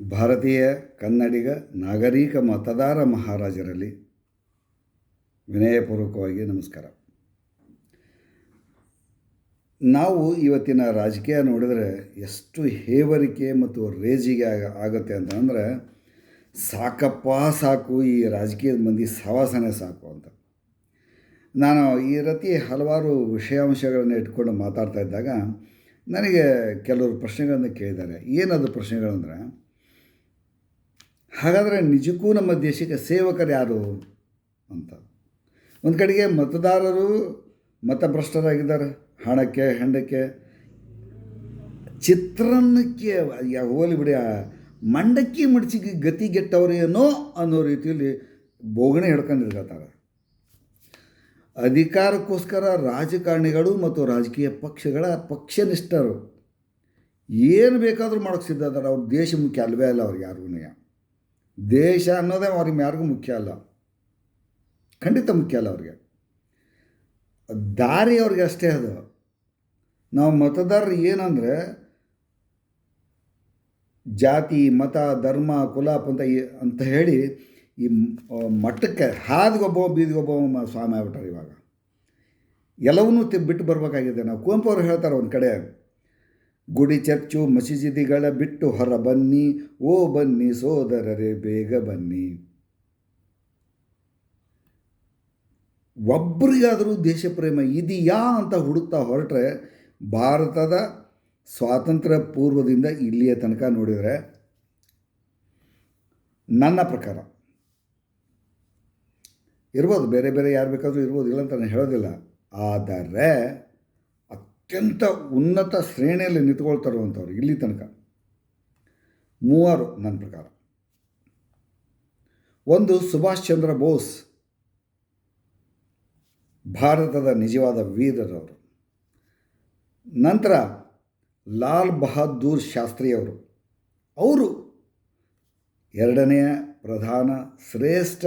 ಭಾರತೀಯ ಕನ್ನಡಿಗ, ನಾಗರಿಕ ಮತದಾರ ಮಹಾರಾಜರಲ್ಲಿ ವಿನಯಪೂರ್ವಕವಾಗಿ ನಮಸ್ಕಾರ. ನಾವು ಇವತ್ತಿನ ರಾಜಕೀಯ ನೋಡಿದರೆ ಎಷ್ಟು ಹೇವರಿಕೆ ಮತ್ತು ರೇಜಿಗೆ ಆಗ, ಆಗುತ್ತೆ ಅಂತಂದರೆ ಸಾಕಪ್ಪ ಸಾಕು ಈ ರಾಜಕೀಯದ ಮಂದಿ ಸವಾಸನೆ ಸಾಕು ಅಂತ. ನಾನು ಈ ರೀತಿ ಹಲವಾರು ವಿಷಯಾಂಶಗಳನ್ನು ಇಟ್ಕೊಂಡು ಮಾತಾಡ್ತಾ ಇದ್ದಾಗ ನನಗೆ ಕೆಲವರು ಪ್ರಶ್ನೆಗಳನ್ನು ಕೇಳಿದ್ದಾರೆ. ಏನದು ಪ್ರಶ್ನೆಗಳಂದ್ರೆ ಹಾಗಾದರೆ ನಿಜಕ್ಕೂ ನಮ್ಮ ದೇಶಕ್ಕೆ ಸೇವಕರು ಯಾರು ಅಂತ. ಒಂದು ಕಡೆಗೆ ಮತದಾರರು ಮತಭ್ರಷ್ಟರಾಗಿದ್ದಾರೆ. ಹಣಕ್ಕೆ, ಹೆಂಡಕ್ಕೆ. ಚಿತ್ರಾನ್ನಕ್ಕೆ ಹೋಲಿ ಬಿಡಿ ಮಂಡಕ್ಕಿ ಮಡಚಿಗೆ ಗತಿಗೆಟ್ಟವರೇನೋ ಅನ್ನೋ ರೀತಿಯಲ್ಲಿ ಬೋಗಣೆ ಹಿಡ್ಕೊಂಡಿರ್ತಾರೆ ಅಧಿಕಾರಕ್ಕೋಸ್ಕರ ರಾಜಕಾರಣಿಗಳು ಮತ್ತು ರಾಜಕೀಯ ಪಕ್ಷಗಳ ಪಕ್ಷನಿಷ್ಠರು ಏನು ಬೇಕಾದರೂ ಮಾಡೋಕ್ಕೆ ಸಿದ್ಧ ಅವ್ರ ದೇಶ ಮುಖ್ಯ ಅಲ್ವೇ ಅಲ್ಲ ಅವ್ರಿಗೆ ಯಾರಿಗೂ ದೇಶ ಅನ್ನೋದೇ ಅವ್ರಿಗೆ ಯಾರಿಗೂ ಮುಖ್ಯ ಅಲ್ಲ. ಖಂಡಿತ ಮುಖ್ಯ ಅಲ್ಲ ಅವ್ರಿಗೆ. ದಾರಿ ಅವ್ರಿಗೆ ಅಷ್ಟೇ ಅದು. ನಾವು ಮತದಾರರು ಏನಂದರೆ, ಜಾತಿ, ಮತ, ಧರ್ಮ ಕುಲ ಈ- ಅಂತ ಹೇಳಿ ಈ ಮಟ್ಟಕ್ಕೆ ಹಾದಿಗೊಬ್ಬ ಬೀದಿಗೊಬ್ಬ ಸ್ವಾಮಿ ಆಗ್ಬಿಟ್ಟಾರೆ ಇವಾಗ. ಎಲ್ಲವನ್ನೂ ಬಿಟ್ಟು ಬರಬೇಕಾಗಿದೆ. ನಾವು ಕುವೆಂಪು ಅವರು ಹೇಳ್ತಾರೆ ಒಂದು ಕಡೆ ಗುಡಿ ಚರ್ಚು ಮಸೀದಿಗಳ ಬಿಟ್ಟು ಹೊರ ಬನ್ನಿ. ಓ ಬನ್ನಿ ಸೋದರರೇ, ಬೇಗ ಬನ್ನಿ. ಒಬ್ಬರಿಗಾದರೂ ದೇಶ ಪ್ರೇಮ ಇದೆಯಾ ಅಂತ ಹುಡುಕ್ತಾ ಹೊರಟ್ರೆ ಭಾರತದ ಸ್ವಾತಂತ್ರ್ಯ ಪೂರ್ವದಿಂದ ಇಲ್ಲಿಯ ತನಕ ನೋಡಿದರೆ ನನ್ನ ಪ್ರಕಾರ ಇರ್ಬೋದು, ಬೇರೆ ಬೇರೆ ಯಾರು ಬೇಕಾದರೂ ಇರ್ಬೋದು ಇಲ್ಲ ಅಂತ ನಾನು ಹೇಳೋದಿಲ್ಲ. ಆದರೆ ಅತ್ಯಂತ ಉನ್ನತ ಶ್ರೇಣಿಯಲ್ಲಿ ನಿಂತ್ಕೊಳ್ತಾರುವಂಥವ್ರು ಇಲ್ಲಿ ತನಕ. ಮೂವರು ನನ್ನ ಪ್ರಕಾರ. ಒಂದು ಸುಭಾಷ್ ಚಂದ್ರ ಬೋಸ್. ಭಾರತದ ನಿಜವಾದ ವೀರರವರು. ನಂತರ ಲಾಲ್ ಬಹದ್ದೂರ್ ಶಾಸ್ತ್ರಿಯವರು. ಅವರು ಎರಡನೆಯ ಪ್ರಧಾನ ಶ್ರೇಷ್ಠ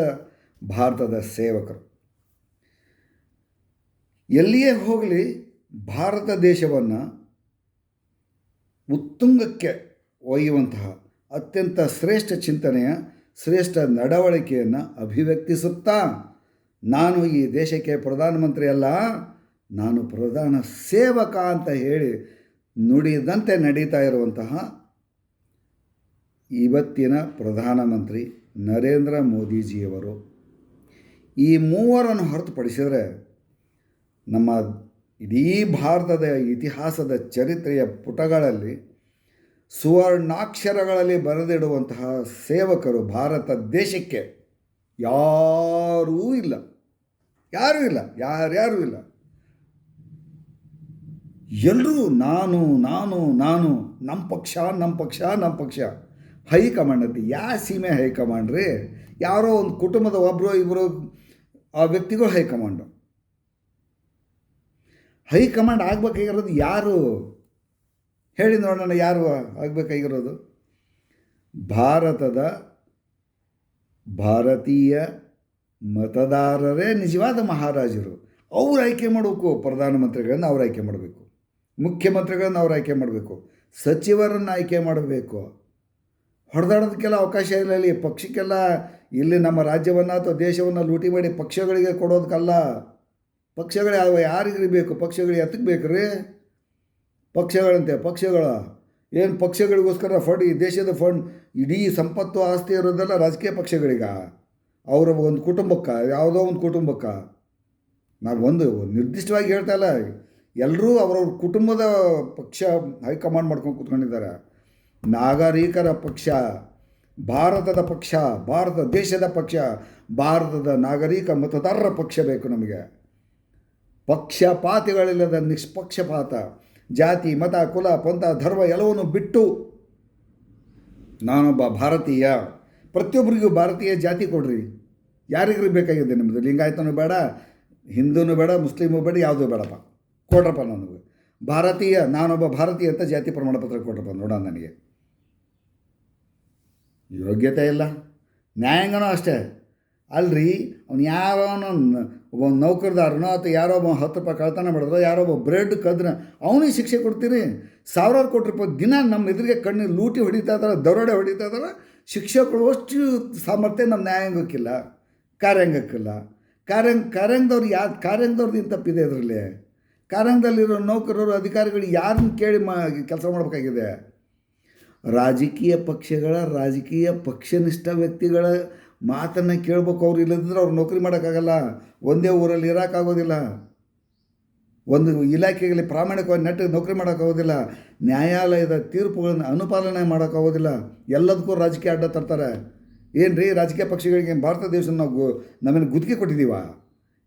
ಭಾರತದ ಸೇವಕರು. ಎಲ್ಲಿಯೇ ಹೋಗಲಿ ಭಾರತ ದೇಶವನ್ನು ಉತ್ತುಂಗಕ್ಕೆ ಒಯ್ಯುವಂತಹ ಅತ್ಯಂತ ಶ್ರೇಷ್ಠ ಚಿಂತನೆಯ, ಶ್ರೇಷ್ಠ ನಡವಳಿಕೆಯನ್ನು ಅಭಿವ್ಯಕ್ತಿಸುತ್ತಾ ನಾನು ಈ ದೇಶಕ್ಕೆ ಪ್ರಧಾನಮಂತ್ರಿ ಅಲ್ಲ, ನಾನು ಪ್ರಧಾನ ಸೇವಕ ಅಂತ ಹೇಳಿ ನುಡಿದಂತೆ ನಡೀತಾ ಇರುವಂತಹ ಇವತ್ತಿನ ಪ್ರಧಾನಮಂತ್ರಿ ನರೇಂದ್ರ ಮೋದಿಜಿಯವರು. ಈ ಮೂವರನ್ನು ಹೊರತುಪಡಿಸಿದರೆ ನಮ್ಮ ಇಡೀ ಭಾರತದ ಇತಿಹಾಸದ ಚರಿತ್ರೆಯ ಪುಟಗಳಲ್ಲಿ, ಸುವರ್ಣಾಕ್ಷರಗಳಲ್ಲಿ ಬರೆದಿಡುವಂತಹ ಸೇವಕರು ಭಾರತ ದೇಶಕ್ಕೆ ಯಾರೂ ಇಲ್ಲ. ಯಾರೂ ಇಲ್ಲ, ಯಾರ್ಯಾರೂ ಇಲ್ಲ. ಎಲ್ಲರೂ ನಾನು ನಾನು ನಾನು ನಮ್ಮ ಪಕ್ಷ ನಮ್ಮ ಪಕ್ಷ ನಮ್ಮ ಪಕ್ಷ. ಹೈಕಮಾಂಡ್ ಅಂತ ಯಾವ ಸೀಮೆ ಹೈಕಮಾಂಡ್ ರೀ ಯಾರೋ ಒಂದು ಕುಟುಂಬದ ಒಬ್ಬರು ಇಬ್ಬರು ಆ ವ್ಯಕ್ತಿಗಳು ಹೈಕಮಾಂಡು. ಹೈಕಮಾಂಡ್ ಆಗ್ಬೇಕಾಗಿರೋದು ಯಾರು? ಹೇಳಿ ನೋಡೋಣ ಯಾರು ಆಗಬೇಕಾಗಿರೋದು? ಭಾರತದ ಭಾರತೀಯ ಮತದಾರರೇ ನಿಜವಾದ ಮಹಾರಾಜರು. ಅವ್ರು ಆಯ್ಕೆ ಮಾಡಬೇಕು, ಪ್ರಧಾನಮಂತ್ರಿಗಳನ್ನ ಅವ್ರು ಆಯ್ಕೆ ಮಾಡಬೇಕು, ಮುಖ್ಯಮಂತ್ರಿಗಳನ್ನ ಅವ್ರು ಆಯ್ಕೆ ಮಾಡಬೇಕು, ಸಚಿವರನ್ನು ಆಯ್ಕೆ ಮಾಡಬೇಕು. ಹೊಡೆದಾಡೋದಕ್ಕೆಲ್ಲ ಅವಕಾಶ ಇಲ್ಲ ಇಲ್ಲಿ, ಪಕ್ಷಕ್ಕೆಲ್ಲ ಇಲ್ಲಿ ನಮ್ಮ ರಾಜ್ಯವನ್ನು ಅಥವಾ ದೇಶವನ್ನು ಲೂಟಿ ಮಾಡಿ ಪಕ್ಷಗಳಿಗೆ ಕೊಡೋದಕ್ಕಲ್ಲ. ಪಕ್ಷಗಳು ಅದು ಯಾರಿಗೆ ಬೇಕು? ಪಕ್ಷಗಳು ಎತ್ತಕ್ಕೆ ರೀ ಪಕ್ಷಗಳಂತೆ, ಪಕ್ಷಗಳ. ಏನು ಪಕ್ಷಗಳಿಗೋಸ್ಕರ ಫಂಡ್ ಈ ದೇಶದ ಫಂಡ್ ಇಡೀ ಸಂಪತ್ತು, ಆಸ್ತಿ ಇರೋದೆಲ್ಲ ರಾಜಕೀಯ ಪಕ್ಷಗಳಿಗ? ಅವರ ಒಂದು ಕುಟುಂಬಕ್ಕೆ, ಯಾವುದೋ ಒಂದು ಕುಟುಂಬಕ್ಕೆ. ನಾವು ಒಂದು ನಿರ್ದಿಷ್ಟವಾಗಿ ಹೇಳ್ತಾ ಇಲ್ಲ. ಎಲ್ಲರೂ ಅವರವ್ರ ಕುಟುಂಬದ ಪಕ್ಷ ಹೈಕಮಾಂಡ್ ಮಾಡ್ಕೊಂಡು ಕೂತ್ಕೊಂಡಿದ್ದಾರೆ. ನಾಗರಿಕರ ಪಕ್ಷ, ಭಾರತದ ಪಕ್ಷ, ಭಾರತ ದೇಶದ ಪಕ್ಷ, ಭಾರತದ ನಾಗರಿಕ ಮತದಾರರ ಪಕ್ಷ ಬೇಕು ನಮಗೆ. ಪಕ್ಷಪಾತಿಗಳಿಲ್ಲದ ನಿಷ್ಪಕ್ಷಪಾತ. ಜಾತಿ, ಮತ, ಕುಲ, ಪಂಥ, ಧರ್ಮ ಎಲ್ಲವನ್ನು ಬಿಟ್ಟು ನಾನೊಬ್ಬ ಭಾರತೀಯ. ಪ್ರತಿಯೊಬ್ಬರಿಗೂ ಭಾರತೀಯ ಜಾತಿ ಕೊಡ್ರಿ. ಯಾರಿಗೂ ಬೇಕಾಗಿದೆ ನಿಮ್ಮದು ಲಿಂಗಾಯತನೂ ಬೇಡ, ಹಿಂದೂನು ಬೇಡ, ಮುಸ್ಲಿಮು ಬೇಡ, ಯಾವುದೂ ಬೇಡಪ್ಪ. ಕೊಡ್ರಪ್ಪ ನನಗೆ. ಭಾರತೀಯ, ನಾನೊಬ್ಬ ಭಾರತೀಯ ಅಂತ ಜಾತಿ ಪ್ರಮಾಣ ಪತ್ರ ಕೊಡ್ರಪ್ಪ ನೋಡೋಣ ನನಗೆ. ಯೋಗ್ಯತೆ ಇಲ್ಲ. ನ್ಯಾಯಾಂಗನೂ ಅಷ್ಟೇ. ಅಲ್ರಿ, ಅವನು ಯಾವನು ಒಬ್ಬ ನೌಕರದಾರನೋ ಅಥವಾ ಯಾರೋ ಒಬ್ಬ ಹತ್ತು ರೂಪಾಯಿ ಕಳ್ತನ ಮಾಡಿದ್ರೋ, ಯಾರೋ ಒಬ್ಬ ಬ್ರೆಡ್ ಕದ್ರೆ ಅವನಿಗೆ ಶಿಕ್ಷೆ ಕೊಡ್ತೀರಿ? ಸಾವಿರಾರು ಕೋಟಿ ರೂಪಾಯಿ ದಿನ ನಮ್ಮ ಎದುರಿಗೆ ಕಣ್ಣು ಲೂಟಿ ಹೊಡಿತಾ ಇದ್ದಾರೆ ದರೋಡೆ ಹೊಡಿತಾ ಇದ್ದಾರೆ ಶಿಕ್ಷೆ ಕೊಡುವಷ್ಟು ಸಾಮರ್ಥ್ಯ ನಮ್ಮ ನ್ಯಾಯಾಂಗಕ್ಕಿಲ್ಲ, ಕಾರ್ಯಾಂಗಕ್ಕಿಲ್ಲ. ಕಾರ್ಯಾಂಗ, ಕಾರ್ಯಾಂಗದವ್ರು ಯಾ ಕಾರ್ಯಾಂಗದವ್ರದ್ದು ಏನು ತಪ್ಪಿದೆ ಇದರಲ್ಲಿ? ಕಾರ್ಯಾಂಗದಲ್ಲಿರೋ ನೌಕರರು, ಅಧಿಕಾರಿಗಳು ಯಾರನ್ನ ಕೇಳಿ ಮಾ, ಕೆಲಸ ಮಾಡಬೇಕಾಗಿದೆ? ರಾಜಕೀಯ ಪಕ್ಷಗಳ, ರಾಜಕೀಯ ಪಕ್ಷನಿಷ್ಠ ವ್ಯಕ್ತಿಗಳ ಮಾತನ್ನು ಕೇಳ್ಬೇಕು ಅವ್ರು ಇಲ್ಲದಿದ್ರೆ ಅವ್ರು ನೌಕರಿ ಮಾಡೋಕ್ಕಾಗಲ್ಲ. ಒಂದೇ ಊರಲ್ಲಿ ಇರೋಕ್ಕಾಗೋದಿಲ್ಲ ಒಂದು ಇಲಾಖೆಯಲ್ಲಿ ಪ್ರಾಮಾಣಿಕವಾಗಿ ನೆಟ್ಟಿಗೆ ನೌಕರಿ ಮಾಡೋಕ್ಕಾಗೋದಿಲ್ಲ. ನ್ಯಾಯಾಲಯದ ತೀರ್ಪುಗಳನ್ನು ಅನುಪಾಲನೆ ಮಾಡೋಕ್ಕಾಗೋದಿಲ್ಲ. ಎಲ್ಲದಕ್ಕೂ ರಾಜಕೀಯ ಅಡ್ಡ ತರ್ತಾರೆ. ಏನು ರೀ ರಾಜಕೀಯ ಪಕ್ಷಗಳಿಗೆ ಭಾರತ ದೇಶ ನಾವು ನಮಗೆ ಗುತ್ತಿಗೆ ಕೊಟ್ಟಿದ್ದೀವ?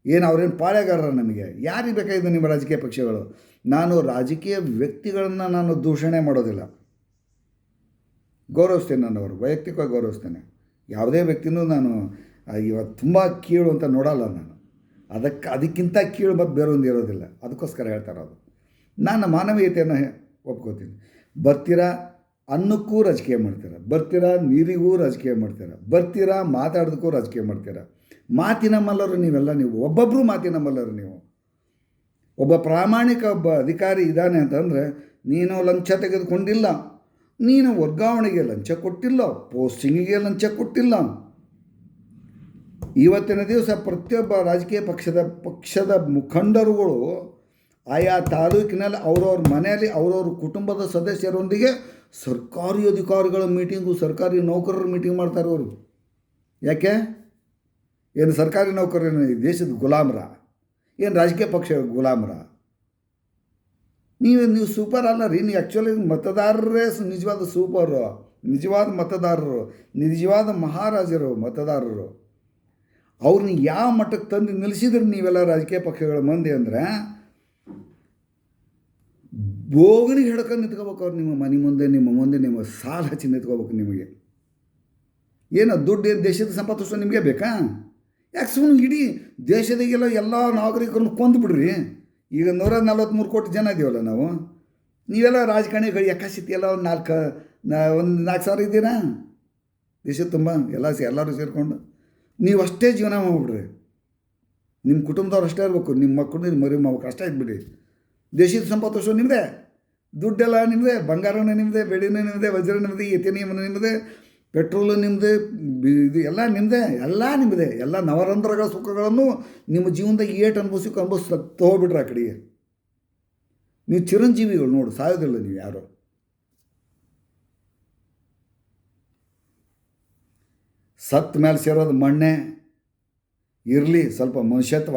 ಏನು ಅವ್ರೇನು ಪಾಳೆಗಾರರ ನಮಗೆ? ಯಾರಿಗೆ ಬೇಕಾಗಿದೆ ನಿಮ್ಮ ರಾಜಕೀಯ ಪಕ್ಷಗಳು? ನಾನು ರಾಜಕೀಯ ವ್ಯಕ್ತಿಗಳನ್ನು ನಾನು ದೂಷಣೆ ಮಾಡೋದಿಲ್ಲ. ಗೌರವಿಸ್ತೇನೆ ನಾನು ಅವರು ವೈಯಕ್ತಿಕವಾಗಿ ಗೌರವಿಸ್ತೇನೆ. ಯಾವುದೇ ವ್ಯಕ್ತಿನೂ ನಾನು ಇವತ್ತು ತುಂಬ ಕೀಳು ಅಂತ ನೋಡಲ್ಲ ನಾನು. ಅದಕ್ಕೆ ಅದಕ್ಕಿಂತ ಕೀಳು ಮತ್ತು ಬೇರೊಂದು ಇರೋದಿಲ್ಲ. ಅದಕ್ಕೋಸ್ಕರ ಹೇಳ್ತಾರೆ ಅದು ನಾನು ಮಾನವೀಯತೆಯನ್ನು ಒಪ್ಕೋತೀನಿ. ಬರ್ತೀರಾ? ಅನ್ನಕ್ಕೂ ರಾಜಕೀಯ ಮಾಡ್ತೀರ? ಬರ್ತೀರಾ? ನೀರಿಗೂ ರಾಜಕೀಯ ಮಾಡ್ತೀರ? ಬರ್ತೀರಾ? ಮಾತಾಡೋದಕ್ಕೂ ರಾಜಕೀಯ ಮಾಡ್ತೀರ? ಮಾತಿನ ಮಲ್ಲರು ನೀವೆಲ್ಲ ನೀವು. ಒಬ್ಬೊಬ್ಬರು ಮಾತಿನ ಮಲ್ಲರು ನೀವು. ಒಬ್ಬ ಪ್ರಾಮಾಣಿಕ ಒಬ್ಬ ಅಧಿಕಾರಿ ಇದ್ದಾನೆ ಅಂತಂದರೆ ನೀನು ಲಂಚ ತೆಗೆದುಕೊಂಡಿಲ್ಲ. ನೀನು ವರ್ಗಾವಣೆಗೆ ಲಂಚ ಕೊಟ್ಟಿಲ್ಲ ಪೋಸ್ಟಿಂಗಿಗೆ ಲಂಚ ಕೊಟ್ಟಿಲ್ಲ. ಇವತ್ತಿನ ದಿವಸ ಪ್ರತಿಯೊಬ್ಬ ರಾಜಕೀಯ ಪಕ್ಷದ ಪಕ್ಷದ ಮುಖಂಡರುಗಳು ಆಯಾ ತಾಲೂಕಿನಲ್ಲಿ ಅವ್ರವ್ರ ಮನೆಯಲ್ಲಿ ಅವ್ರವ್ರ ಕುಟುಂಬದ ಸದಸ್ಯರೊಂದಿಗೆ ಸರ್ಕಾರಿ ಅಧಿಕಾರಿಗಳ ಮೀಟಿಂಗು, ಸರ್ಕಾರಿ ನೌಕರರ ಮೀಟಿಂಗ್ ಮಾಡ್ತಾರೆ ಅವರು ಯಾಕೆ? ಏನು ಸರ್ಕಾರಿ ನೌಕರರು ದೇಶದ ಗುಲಾಮರ? ಏನು ರಾಜಕೀಯ ಪಕ್ಷ ಗುಲಾಮರ? ನೀವು ನೀವು ಸೂಪರ್ ಅಲ್ಲ ರೀ. ನೀವು ಆ್ಯಕ್ಚುಲಿ ಮತದಾರರೇ ನಿಜವಾದ ಸೂಪರು ನಿಜವಾದ ಮತದಾರರು. ನಿಜವಾದ ಮಹಾರಾಜರು ಮತದಾರರು. ಅವ್ರನ್ನ ಯಾವ ಮಟ್ಟಕ್ಕೆ ತಂದು ನಿಲ್ಲಿಸಿದ್ರೆ ನೀವೆಲ್ಲ ರಾಜಕೀಯ ಪಕ್ಷಗಳ ಮಂದಿ ಅಂದರೆ ಬೋಗಣಿ ಹಿಡ್ಕೊಂಡು ನಿಂತ್ಕೋಬೇಕು ಅವ್ರು ನಿಮ್ಮ ಮನೆ ಮುಂದೆ, ನಿಮ್ಮ ಮುಂದೆ ನಿಮ್ಮ ಸಾಲ ಹಚ್ಚಿ ನಿಂತ್ಕೋಬೇಕು ನಿಮಗೆ. ಏನು ದುಡ್ಡು ಏನು ದೇಶದ ಸಂಪತ್ತು ನಿಮಗೆ ಬೇಕಾ? ಯಾಕೆ ಸುಮ್ಮನೆ ಇಡೀ ದೇಶದಾಗೆಲ್ಲ ಎಲ್ಲ ನಾಗರಿಕರನ್ನು ಕೊಂದು ಬಿಡ್ರಿ ಈಗ ನೂರ ನಲ್ವತ್ತ್ಮೂರು ಕೋಟಿ ಜನ ಇದೀವಲ್ಲ ನಾವು? ನೀವೆಲ್ಲ ರಾಜಕಾರಣಿಗಳು ಯಕಾಸಿತಿ ಎಲ್ಲ ಒಂದು ನಾಲ್ಕು ಒಂದು ನಾಲ್ಕು ಸಾವಿರ ಇದ್ದೀರಾ? ದೇಶ ತುಂಬ, ಎಲ್ಲ ಎಲ್ಲರೂ ಸೇರಿಕೊಂಡು. ನೀವು ಅಷ್ಟೇ ಜೀವನ ಮಾಡಿಬಿಡ್ರಿ. ನಿಮ್ಮ ಕುಟುಂಬದವ್ರು ಅಷ್ಟೇ ಇರಬೇಕು ನಿಮ್ಮ ಮಕ್ಕಳು ನಿಮ್ಮ ಮರಿ ಮಕ್ಕಳು ಅಷ್ಟೇ ಇದ್ಬಿಡಿ ದೇಶದ ಸಂಪತ್ತು ಅಷ್ಟು ನಿಮ್ಮದೇ ದುಡ್ಡೆಲ್ಲ ನಿಮ್ಮದೇ ಬಂಗಾರನೇ ನಿಮ್ಮದೇ ಬೆಳ್ಳಿನೇ ನಿಮ್ಮದೇ ವಜ್ರ ನಿಮ್ಮದೇ ಎಥೆನಿಯಮ್ ನಿಮ್ಮದೇ ಪೆಟ್ರೋಲು ನಿಮ್ಮದೇ ಇದು ಎಲ್ಲ ನಿಮ್ಮದೇ ಎಲ್ಲ ನಿಮ್ಮದೇ ಎಲ್ಲ ನವರಂಧ್ರಗಳ ಸುಖಗಳನ್ನು ನಿಮ್ಮ ಜೀವನದಾಗ ಏಟು ಅನುಭವಿಸಕ್ಕೆ ಅನುಭವಿಸ್ತಾ ತೊಗೊಬಿಟ್ರೆ ಆ ಕಡೆಗೆ. ನೀವು ಚಿರಂಜೀವಿಗಳು ನೋಡು, ಸಾಯೋದಿಲ್ಲ ನೀವು ಯಾರು. ಸತ್ ಮೇಲೆ ಸೇರೋದು ಮಣ್ಣೆ, ಇರಲಿ ಸ್ವಲ್ಪ ಮನುಷ್ಯತ್ವ,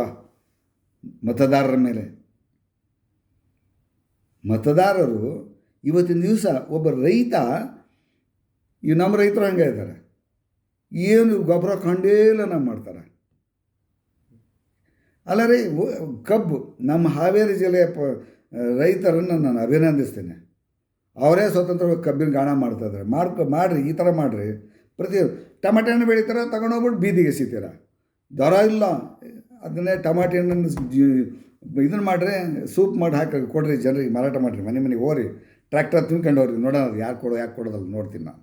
ಮತದಾರರ ಮೇಲೆ. ಮತದಾರರು ಇವತ್ತಿನ ದಿವಸ ಒಬ್ಬ ರೈತ ಈ ನಮ್ಮ ರೈತರು ಹಂಗೆ ಇದ್ದಾರೆ. ಏನು ಗೊಬ್ಬರ ಕಂಡೇಲನ ಮಾಡ್ತಾರೆ. ಅಲ್ಲ ರೀ ಕಬ್ಬು, ನಮ್ಮ ಹಾವೇರಿ ಜಿಲ್ಲೆಯ ಪ, ರೈತರನ್ನು ನಾನು ಅಭಿನಂದಿಸ್ತೇನೆ. ಅವರೇ ಸ್ವತಂತ್ರವಾಗಿ ಕಬ್ಬಿನ ಗಾಣ ಮಾಡ್ತಾಯಿದ್ದಾರೆ ಮಾಡ್ಕೊ, ಮಾಡಿರಿ, ಈ ಥರ ಮಾಡಿರಿ. ಪ್ರತಿ ಟಮಾಟೆ ಹಣ್ಣು ಬೆಳಿತಾರೆ ತಗೊಂಡೋಗ್ಬಿಟ್ಟು ಬೀದಿಗೆ ಎಸಿತೀರ? ದರ ಇಲ್ಲ. ಅದನ್ನೇ ಟಮಾಟೆ ಹಣ್ಣನ್ನು ಇದನ್ನು ಮಾಡಿರಿ, ಸೂಪ್ ಮಾಡಿ ಹಾಕಿ ಕೊಡ್ರಿ, ಜನರಿಗೆ ಮಾರಾಟ ಮಾಡಿರಿ, ಮನೆ ಮನೆಗೆ ಹೋರಿ ಟ್ರ್ಯಾಕ್ಟರ್ ತಿನ್ಕೊಂಡು ಹೋಗ್ರಿ. ನೋಡೋಣ ಯಾರು ಕೊಡೋ ಯಾಕೆ ಕೊಡೋದಲ್ಲ, ನೋಡ್ತೀನಿ ನಾನು.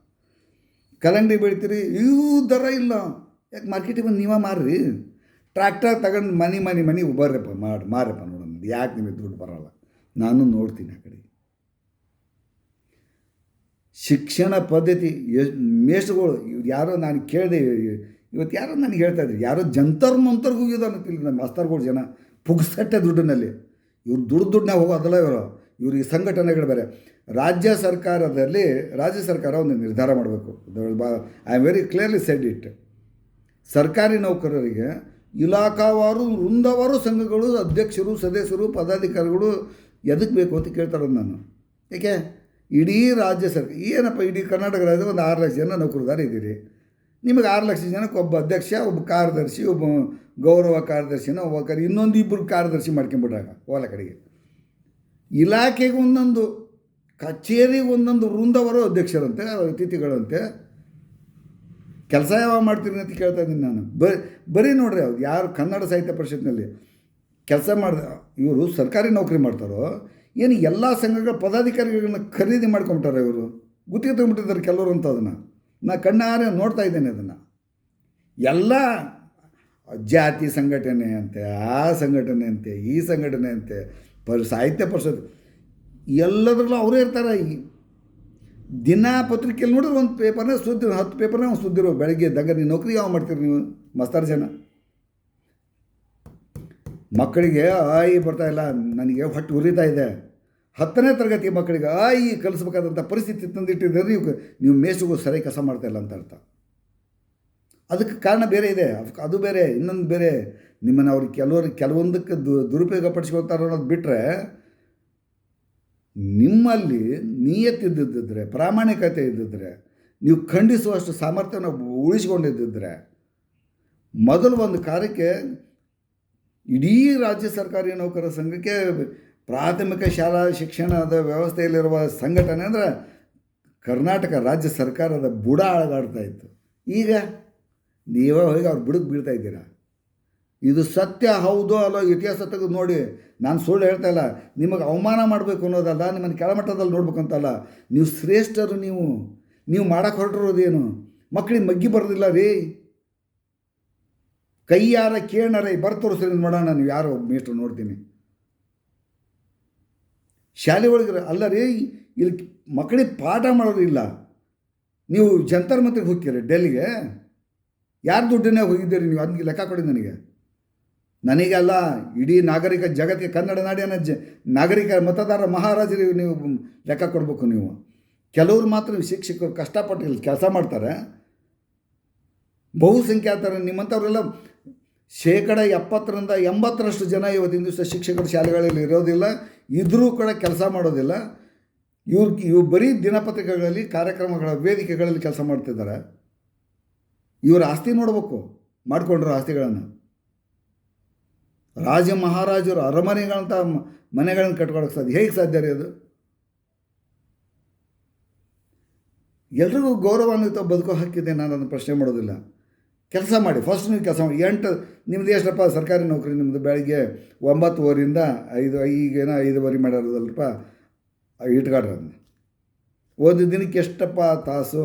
ಕಲ್ಲಂಗಡಿ ಬೆಳಿತೀರಿ ಇವು ದರ ಇಲ್ಲ. ಯಾಕೆ ಮಾರ್ಕೆಟಿಗೆ ಬಂದು ನೀವೇ ಮಾರ್ರಿ? ಟ್ರ್ಯಾಕ್ಟರ್ ತಗೊಂಡು ಮನೆ ಮನೆ ಮನೆ ಬರ್ರಪ್ಪ ಮಾಡಿ ಮಾರಪ್ಪ ನೋಡೋಣ ಯಾಕೆ ನಿಮಗೆ ದುಡ್ಡು ಬರೋಲ್ಲ? ನಾನು ನೋಡ್ತೀನಿ ಆ ಕಡೆ. ಶಿಕ್ಷಣ ಪದ್ಧತಿ ಎಸ್ ಮೇಷ್ಟ್ರುಗಳು, ಇವ್ರು ಯಾರೋ ನಾನು ಕೇಳಿದೆ ಇವತ್ತು ಯಾರೋ ನನಗೆ ಹೇಳ್ತಾ ಇದ್ರು. ಯಾರೋ ಜಂತರ್ ಮಂತರ್ಗೆ ಅಂತಿಲ್ಲ ನಮ್ಮ ಮಾಸ್ತರ್ಗಳು ಜನ. ಪುಗ್ಸಟ್ಟೆ ದುಡ್ಡಿನಲ್ಲಿ. ಇವ್ರು ದುಡ್ಡು ದುಡ್ಡನ್ನ ಹೋಗೋದಲ್ಲ ಇವರು. ಇವ್ರು ಈ ಸಂಘಟನೆಗಳು ಬೇರೆ. ರಾಜ್ಯ ಸರ್ಕಾರದಲ್ಲಿ, ರಾಜ್ಯ ಸರ್ಕಾರ ಒಂದು ನಿರ್ಧಾರ ಮಾಡಬೇಕು. I am very clearly said it ಸರ್ಕಾರಿ ನೌಕರರಿಗೆ ಇಲಾಖಾವಾರು, ವೃಂದವಾರು ಸಂಘಗಳು, ಅಧ್ಯಕ್ಷರು, ಸದಸ್ಯರು, ಪದಾಧಿಕಾರಿಗಳು ಎದಕ್ಕೆ ಬೇಕು ಅಂತ ಕೇಳ್ತಾರೋದು ನಾನು. ಏಕೆ ಇಡೀ ರಾಜ್ಯ ಸರ್ಕಾರ, ಏನಪ್ಪ ಇಡೀ ಕರ್ನಾಟಕ ರಾಜ್ಯದ ಒಂದು ಆರು ಲಕ್ಷ ಜನ ನೌಕರದಾರ ಇದ್ದೀರಿ. ನಿಮಗೆ ಆರು ಲಕ್ಷ ಜನಕ್ಕೆ ಒಬ್ಬ ಅಧ್ಯಕ್ಷ, ಒಬ್ಬ ಕಾರ್ಯದರ್ಶಿ, ಒಬ್ಬ ಗೌರವ ಕಾರ್ಯದರ್ಶಿನ, ಒಬ್ಬ ಇನ್ನೊಂದು ಇಬ್ಬರು ಕಾರ್ಯದರ್ಶಿ ಮಾಡ್ಕೊಂಬಿಡ್ರಾಗ ಓಲ ಕಡೆಗೆ. ಇಲಾಖೆಗೆ ಒಂದೊಂದು, ಕಚೇರಿಗೆ ಒಂದೊಂದು ವೃಂದವರು ಅಧ್ಯಕ್ಷರಂತೆ, ಅತಿಥಿಗಳಂತೆ, ಕೆಲಸ ಯಾವಾಗ ಮಾಡ್ತೀರಿ ಅಂತ ಕೇಳ್ತಾ ಇದ್ದೀನಿ ನಾನು. ಬರೀ ನೋಡ್ರಿ ಅವ್ರು ಯಾರು ಕನ್ನಡ ಸಾಹಿತ್ಯ ಪರಿಷತ್ನಲ್ಲಿ ಕೆಲಸ ಮಾಡಿದ, ಇವರು ಸರ್ಕಾರಿ ನೌಕರಿ ಮಾಡ್ತಾರೋ, ಏನು ಎಲ್ಲ ಸಂಘಗಳ ಪದಾಧಿಕಾರಿಗಳನ್ನ ಖರೀದಿ ಮಾಡ್ಕೊಂಬಿಟ್ಟಾರೆ ಇವರು. ಗುತ್ತಿಗೆ ತೊಗೊಂಬಿಟ್ಟಿದ್ದಾರೆ ಕೆಲವರು ಅಂತ ಅದನ್ನು. ನಾ ಕಣ್ಣಾರೆ ನೋಡ್ತಾ ಇದ್ದೇನೆ ಅದನ್ನು. ಎಲ್ಲ ಜಾತಿ ಸಂಘಟನೆ ಅಂತೆ ಆ ಸಂಘಟನೆ ಅಂತೆ ಈ ಸಂಘಟನೆ ಅಂತೆ ಪರ್ ಸಾಹಿತ್ಯ ಪರಿಷತ್ ಎಲ್ಲದರಲ್ಲೂ ಅವರೇ ಇರ್ತಾರೆ. ಈ ದಿನ ಪತ್ರಿಕೆಯಲ್ಲಿ ನೋಡಿದ್ರೆ ಒಂದು ಪೇಪರ್ನೇ ಸುದ್ದಿ, ಹತ್ತು ಪೇಪರ್ನೇ ಒಂದು ಸುದ್ದಿರೋ ಬೆಳಗ್ಗೆ ದಂಗ ನೀವು ನೌಕರಿ ಯಾವ ಮಾಡ್ತೀರಿ ನೀವು? ಮಸ್ತಾರು ಜನ. ಮಕ್ಕಳಿಗೆ, ಆಯಿ ಬರ್ತಾಯಿಲ್ಲ ನನಗೆ ಹೊಟ್ಟೆ ಉರಿತಾ ಇದೆ. ಹತ್ತನೇ ತರಗತಿ ಮಕ್ಕಳಿಗೆ, ಆಯಿ, ಕಲಿಸ್ಬೇಕಾದಂಥ ಪರಿಸ್ಥಿತಿ ತಂದಿಟ್ಟಿದ್ರೆ ನೀವು. ನೀವು ಮೇಸಿಗೂ ಸರಿ ಕಸ ಮಾಡ್ತಾಯಿಲ್ಲ ಅಂತ ಅರ್ಥ. ಅದಕ್ಕೆ ಕಾರಣ ಬೇರೆ ಇದೆ. ಅದು ಬೇರೆ, ಇನ್ನೊಂದು ಬೇರೆ. ನಿಮ್ಮನ್ನು ಅವ್ರು ಕೆಲವರು, ಕೆಲವೊಂದಕ್ಕೆ ದು ದುರುಪಯೋಗ ಪಡಿಸ್ಕೊಳ್ತಾರೋ ಅನ್ನೋದು ಬಿಟ್ಟರೆ ನಿಮ್ಮಲ್ಲಿ ನಿಯತ್ತಿದ್ದಿದ್ದರೆ ಪ್ರಾಮಾಣಿಕತೆ ಇದ್ದಿದ್ದರೆ ನೀವು ಖಂಡಿಸುವಷ್ಟು ಸಾಮರ್ಥ್ಯನ ಉಳಿಸ್ಕೊಂಡಿದ್ದಿದ್ರೆ, ಮೊದಲು ಒಂದು ಕಾರ್ಯಕ್ಕೆ ಇಡೀ ರಾಜ್ಯ ಸರ್ಕಾರಿ ನೌಕರರ ಸಂಘಕ್ಕೆ ಪ್ರಾಥಮಿಕ ಶಾಲಾ ಶಿಕ್ಷಣದ ವ್ಯವಸ್ಥೆಯಲ್ಲಿರುವ ಸಂಘಟನೆ ಅಂದರೆ ಕರ್ನಾಟಕ ರಾಜ್ಯ ಸರ್ಕಾರದ ಬುಡ ಅಳಗಾಡ್ತಾ ಇತ್ತು. ಈಗ ನೀವೇ ಹೋಗಿ ಅವ್ರ ಬುಡಕ್ಕೆ ಬೀಳ್ತಾ ಇದ್ದೀರಾ? ಇದು ಸತ್ಯ ಹೌದೋ ಅಲ್ಲೋ ಇತಿಹಾಸ ತೆಗೆದು ನೋಡಿ. ನಾನು ಸುಳ್ಳು ಹೇಳ್ತಾ ಇಲ್ಲ. ನಿಮಗೆ ಅವಮಾನ ಮಾಡಬೇಕು ಅನ್ನೋದಲ್ಲ, ನಿಮ್ಮನ್ನು ಕೆಳಮಟ್ಟದಲ್ಲಿ ನೋಡ್ಬೇಕು ಅಂತಲ್ಲ ನೀವು ಶ್ರೇಷ್ಠರು ನೀವು. ನೀವು ಮಾಡಕ್ಕೆ ಹೊರಟಿರೋದೇನು ಮಕ್ಕಳಿಗೆ ಮಗ್ಗಿ ಬರೋದಿಲ್ಲ ರೀ. ಕೈಯಾರ ಬರ್ ಸರಿ ನೋಡೋಣ ನೀವು ಯಾರು ಮೇಷ್ಟ್ರು ನೋಡ್ತೀನಿ. ಶಾಲೆ ಒಳಗೆ ಅಲ್ಲ ರೀ, ಇಲ್ಲಿ ಮಕ್ಕಳಿಗೆ ಪಾಠ ಮಾಡೋದಿಲ್ಲ ನೀವು ಜಂತರ್ ಮಂತ್ರಿಗೆ ಹೋಗ್ತೀರಿ ಡೆಲ್ಲಿಗೆ. ಯಾರು ದುಡ್ಡನ್ನೇ ಹೋಗಿದ್ದೀರಿ ನೀವು? ಅದಕ್ಕೆ ಲೆಕ್ಕ ಕೊಡಿ ನನಗೆ. ನನಗಲ್ಲ ಇಡೀ ನಾಗರಿಕ ಜಗತ್ತಿಗೆ ಕನ್ನಡ ನಾಡಿನ ಜ, ನಾಗರಿಕ ಮತದಾರ ಮಹಾರಾಜರಿಗೆ ನೀವು ಲೆಕ್ಕ ಕೊಡಬೇಕು ನೀವು. ಕೆಲವರು ಮಾತ್ರ ಶಿಕ್ಷಕರು ಕಷ್ಟಪಟ್ಟು ಇಲ್ಲಿ ಕೆಲಸ ಮಾಡ್ತಾರೆ. ಬಹುಸಂಖ್ಯಾತರ, ನಿಮ್ಮಂಥವರೆಲ್ಲ ಶೇಕಡ ಎಪ್ಪತ್ತರಿಂದ ಎಂಬತ್ತರಷ್ಟು ಜನ ಇವತ್ತಿನ ದಿವಸ ಶಿಕ್ಷಕರು ಶಾಲೆಗಳಲ್ಲಿ ಇರೋದಿಲ್ಲ, ಇದ್ರೂ ಕೂಡ ಕೆಲಸ ಮಾಡೋದಿಲ್ಲ. ಇವ್ರು ಇವು ಬರೀ ದಿನಪತ್ರಿಕೆಗಳಲ್ಲಿ, ಕಾರ್ಯಕ್ರಮಗಳ ವೇದಿಕೆಗಳಲ್ಲಿ ಕೆಲಸ ಮಾಡ್ತಿದ್ದಾರೆ. ಇವರ ಆಸ್ತಿ ನೋಡಬೇಕು, ಮಾಡಿಕೊಂಡ್ರು ಆಸ್ತಿಗಳನ್ನು. ರಾಜ ಮಹಾರಾಜರು ಅರಮನೆಗಳಂಥ ಮನೆಗಳನ್ನು ಕಟ್ಕೊಳಕ್ಕೆ ಸಾಧ್ಯ, ಹೇಗೆ ಸಾಧ್ಯ ರೀ ಅದು? ಎಲ್ರಿಗೂ ಗೌರವಾನ್ವಿತ ಬದುಕೋ ಹಕ್ಕಿದೆ ನಾನು ಅದನ್ನು ಪ್ರಶ್ನೆ ಮಾಡೋದಿಲ್ಲ. ಕೆಲಸ ಮಾಡಿ ಫಸ್ಟ್ ನೀವು ಕೆಲಸ ಮಾಡಿ, ಎಂಟು, ನಿಮ್ದು ಎಷ್ಟಪ್ಪ ಸರ್ಕಾರಿ ನೌಕರಿ ನಿಮ್ಮದು ಬೆಳಗ್ಗೆ ಒಂಬತ್ತುವರೆಯಿಂದ ಐದು ಈಗೇನೋ ಐದುವರೆ ಮಾಡ್ಯಾರದಲ್ರಪ್ಪ ಇಟ್ಕೊಳ್ರಿ ಅದನ್ನ. ಒಂದು ದಿನಕ್ಕೆ ಎಷ್ಟಪ್ಪ ತಾಸು?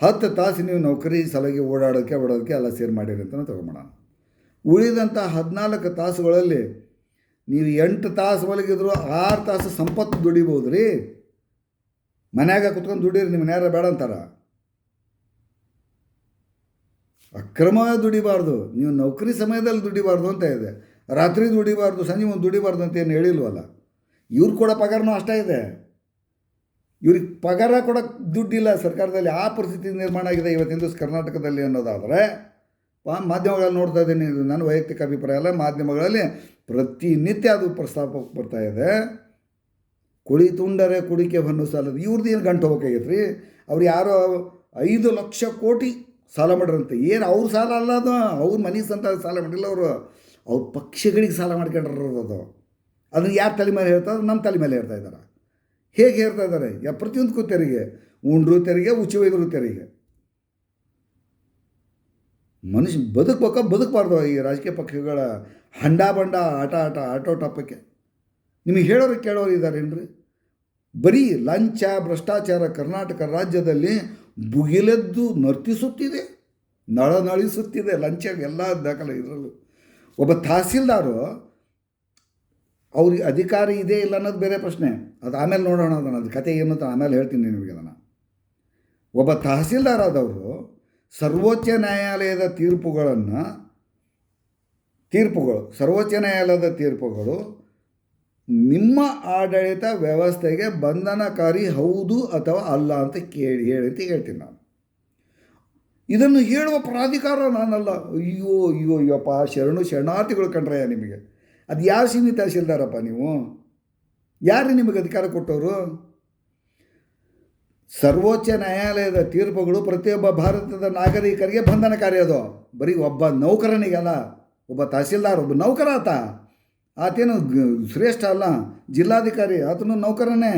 ಹತ್ತು ತಾಸು ನೀವು ನೌಕರಿ ಸಲಗಿ ಓಡಾಡೋಕ್ಕೆ ಓಡೋದಕ್ಕೆ ಎಲ್ಲ ಸೇರಿ ಮಾಡಿರಿ ಅಂತ ತೊಗೊಂಬೋಣ ಉಳಿದಂಥ ಹದಿನಾಲ್ಕು ತಾಸುಗಳಲ್ಲಿ ನೀವು ಎಂಟು ತಾಸು ಮಲಗಿದ್ರು ಆರು ತಾಸು ಸಂಪತ್ತು ದುಡಿಬೋದು ರೀ. ಮನ್ಯಾಗ ಕುತ್ಕೊಂಡು ದುಡೀರಿ, ನಿಮ್ಮ ನೇರ ಬೇಡ ಅಂತಾರ. ಅಕ್ರಮ ದುಡಿಬಾರ್ದು. ನೀವು ನೌಕರಿ ಸಮಯದಲ್ಲಿ ದುಡಿಬಾರ್ದು ಅಂತ ಇದೆ. ರಾತ್ರಿ ದುಡಿಬಾರ್ದು, ಸಂಜೆ ಒಂದು ದುಡಿಬಾರ್ದು ಅಂತ ಏನು ಹೇಳಿಲ್ವಲ್ಲ? ಇವ್ರು ಕೂಡ ಪಗಾರನೂ ಅಷ್ಟೇ ಇದೆ. ಇವ್ರಿಗೆ ಪಗಾರ ಕೊಡೋಕ್ಕೆ ದುಡ್ಡಿಲ್ಲ ಸರ್ಕಾರದಲ್ಲಿ. ಆ ಪರಿಸ್ಥಿತಿ ನಿರ್ಮಾಣ ಆಗಿದೆ ಇವತ್ತಿನ ಕರ್ನಾಟಕದಲ್ಲಿ ಅನ್ನೋದಾದರೆ. ಮಾಧ್ಯಮಗಳಲ್ಲಿ ನೋಡ್ತಾ ಇದ್ದೀನಿ. ಇದು ನನ್ನ ವೈಯಕ್ತಿಕ ಅಭಿಪ್ರಾಯ ಅಲ್ಲ. ಮಾಧ್ಯಮಗಳಲ್ಲಿ ಪ್ರತಿನಿತ್ಯ ಅದು ಪ್ರಸ್ತಾಪಕ್ಕೆ ಬರ್ತಾ ಇದೆ. ಕುಳಿ ತುಂಡರೆ ಕುಡಿಕೆ ಹೊನ್ನು ಸಾಲದು. ಇವ್ರದ್ದು ಏನು ಗಂಟು ಹೋಗ್ಬೇಕಾಗೈತೆ ರೀ ಅವ್ರು ಯಾರೋ ಐದು ಲಕ್ಷ ಕೋಟಿ ಸಾಲ ಮಾಡ್ರಂತೆ. ಏನು ಅವ್ರ ಸಾಲ ಅಲ್ಲ ಅದು? ಅವ್ರ ಮನೆ ಸಂತ ಸಾಲ ಮಾಡಿಲ್ಲ ಅವರು. ಅವ್ರ ಪಕ್ಷಗಳಿಗೆ ಸಾಲ ಮಾಡ್ಕೊಂಡಿರೋದು ಅದು. ಅದನ್ನು ಯಾರು ತಲೆ ಮೇಲೆ ಹೇಳ್ತಾರೆ ನಮ್ಮ ತಲೆ ಮೇಲೆ ಹೇಳ್ತಾ ಇದ್ದಾರೆ ಹೇಗೆ ಹೇಳ್ತಾ ಇದ್ದಾರೆ ಯಾ ಪ್ರತಿಯೊಂದಕ್ಕೂ ತೆರಿಗೆ. ಉಂಡ್ರು ತೆರಿಗೆ, ಉಚ್ಚಿ ತೆರಿಗೆ. ಮನುಷ್ಯ ಬದುಕಬೇಕ, ಬದುಕಬಾರ್ದು ಈ ರಾಜಕೀಯ ಪಕ್ಷಗಳ ಹಂಡ ಬಂಡ ಆಟ ಆಟ ಆಟೋಟಪ್ಪಕ್ಕೆ ನಿಮಗೆ ಹೇಳೋರು ಕೇಳೋರು ಇದ್ದಾರೇನ್ರಿ ಬರೀ ಲಂಚ, ಭ್ರಷ್ಟಾಚಾರ ಕರ್ನಾಟಕ ರಾಜ್ಯದಲ್ಲಿ ಬುಗಿಲೆದ್ದು ನರ್ತಿಸುತ್ತಿದೆ, ನಳನಳಿಸುತ್ತಿದೆ ಲಂಚ ಎಲ್ಲ ದಾಖಲೆ ಇದರಲ್ಲೂ. ಒಬ್ಬ ತಹಸೀಲ್ದಾರು, ಅವ್ರಿಗೆ ಅಧಿಕಾರಿ ಇದೆ ಇಲ್ಲ ಅನ್ನೋದು ಬೇರೆ ಪ್ರಶ್ನೆ. ಅದು ಆಮೇಲೆ ನೋಡೋಣ ಅದನ್ನು, ಅದು ಕತೆ ಏನು ಅಂತ ಆಮೇಲೆ ಹೇಳ್ತೀನಿ ನಿಮಗೆ ಅದನ್ನು. ಒಬ್ಬ ತಹಸೀಲ್ದಾರ್ ಆದವರು ಸರ್ವೋಚ್ಚ ನ್ಯಾಯಾಲಯದ ತೀರ್ಪುಗಳನ್ನು, ತೀರ್ಪುಗಳು, ಸರ್ವೋಚ್ಚ ನ್ಯಾಯಾಲಯದ ತೀರ್ಪುಗಳು ನಿಮ್ಮ ಆಡಳಿತ ವ್ಯವಸ್ಥೆಗೆ ಬಂಧನಕಾರಿ ಹೌದು ಅಥವಾ ಅಲ್ಲ ಅಂತ ಕೇಳಿ, ಹೇಳಿ ಹೇಳ್ತೀನಿ ನಾನು. ಇದನ್ನು ಹೇಳುವ ಪ್ರಾಧಿಕಾರ ನಾನಲ್ಲ. ಅಯ್ಯೋ ಅಯ್ಯೋ, ಅಯ್ಯಪ್ಪ, ಶರಣು ಶರಣಾರ್ಥಿಗಳು ಕಂಡ್ರಯ್ಯ ನಿಮಗೆ. ಅದು ಯಾರು ಸೀಮಿತ ತಹಸೀಲ್ದಾರಪ್ಪ ನೀವು? ಯಾರು ನಿಮಗೆ ಅಧಿಕಾರ ಕೊಟ್ಟವರು? ಸರ್ವೋಚ್ಚ ನ್ಯಾಯಾಲಯದ ತೀರ್ಪುಗಳು ಪ್ರತಿಯೊಬ್ಬ ಭಾರತದ ನಾಗರಿಕರಿಗೆ ಬಂಧನಕಾರಿ ಅದು. ಬರೀ ಒಬ್ಬ ನೌಕರನಿಗಲ್ಲ ಒಬ್ಬ ತಹಸೀಲ್ದಾರ್, ಒಬ್ಬ ನೌಕರ ಆತ. ಆತೇನು ಶ್ರೇಷ್ಠ ಅಲ್ಲ, ಜಿಲ್ಲಾಧಿಕಾರಿ, ಆತನು ನೌಕರನೇ.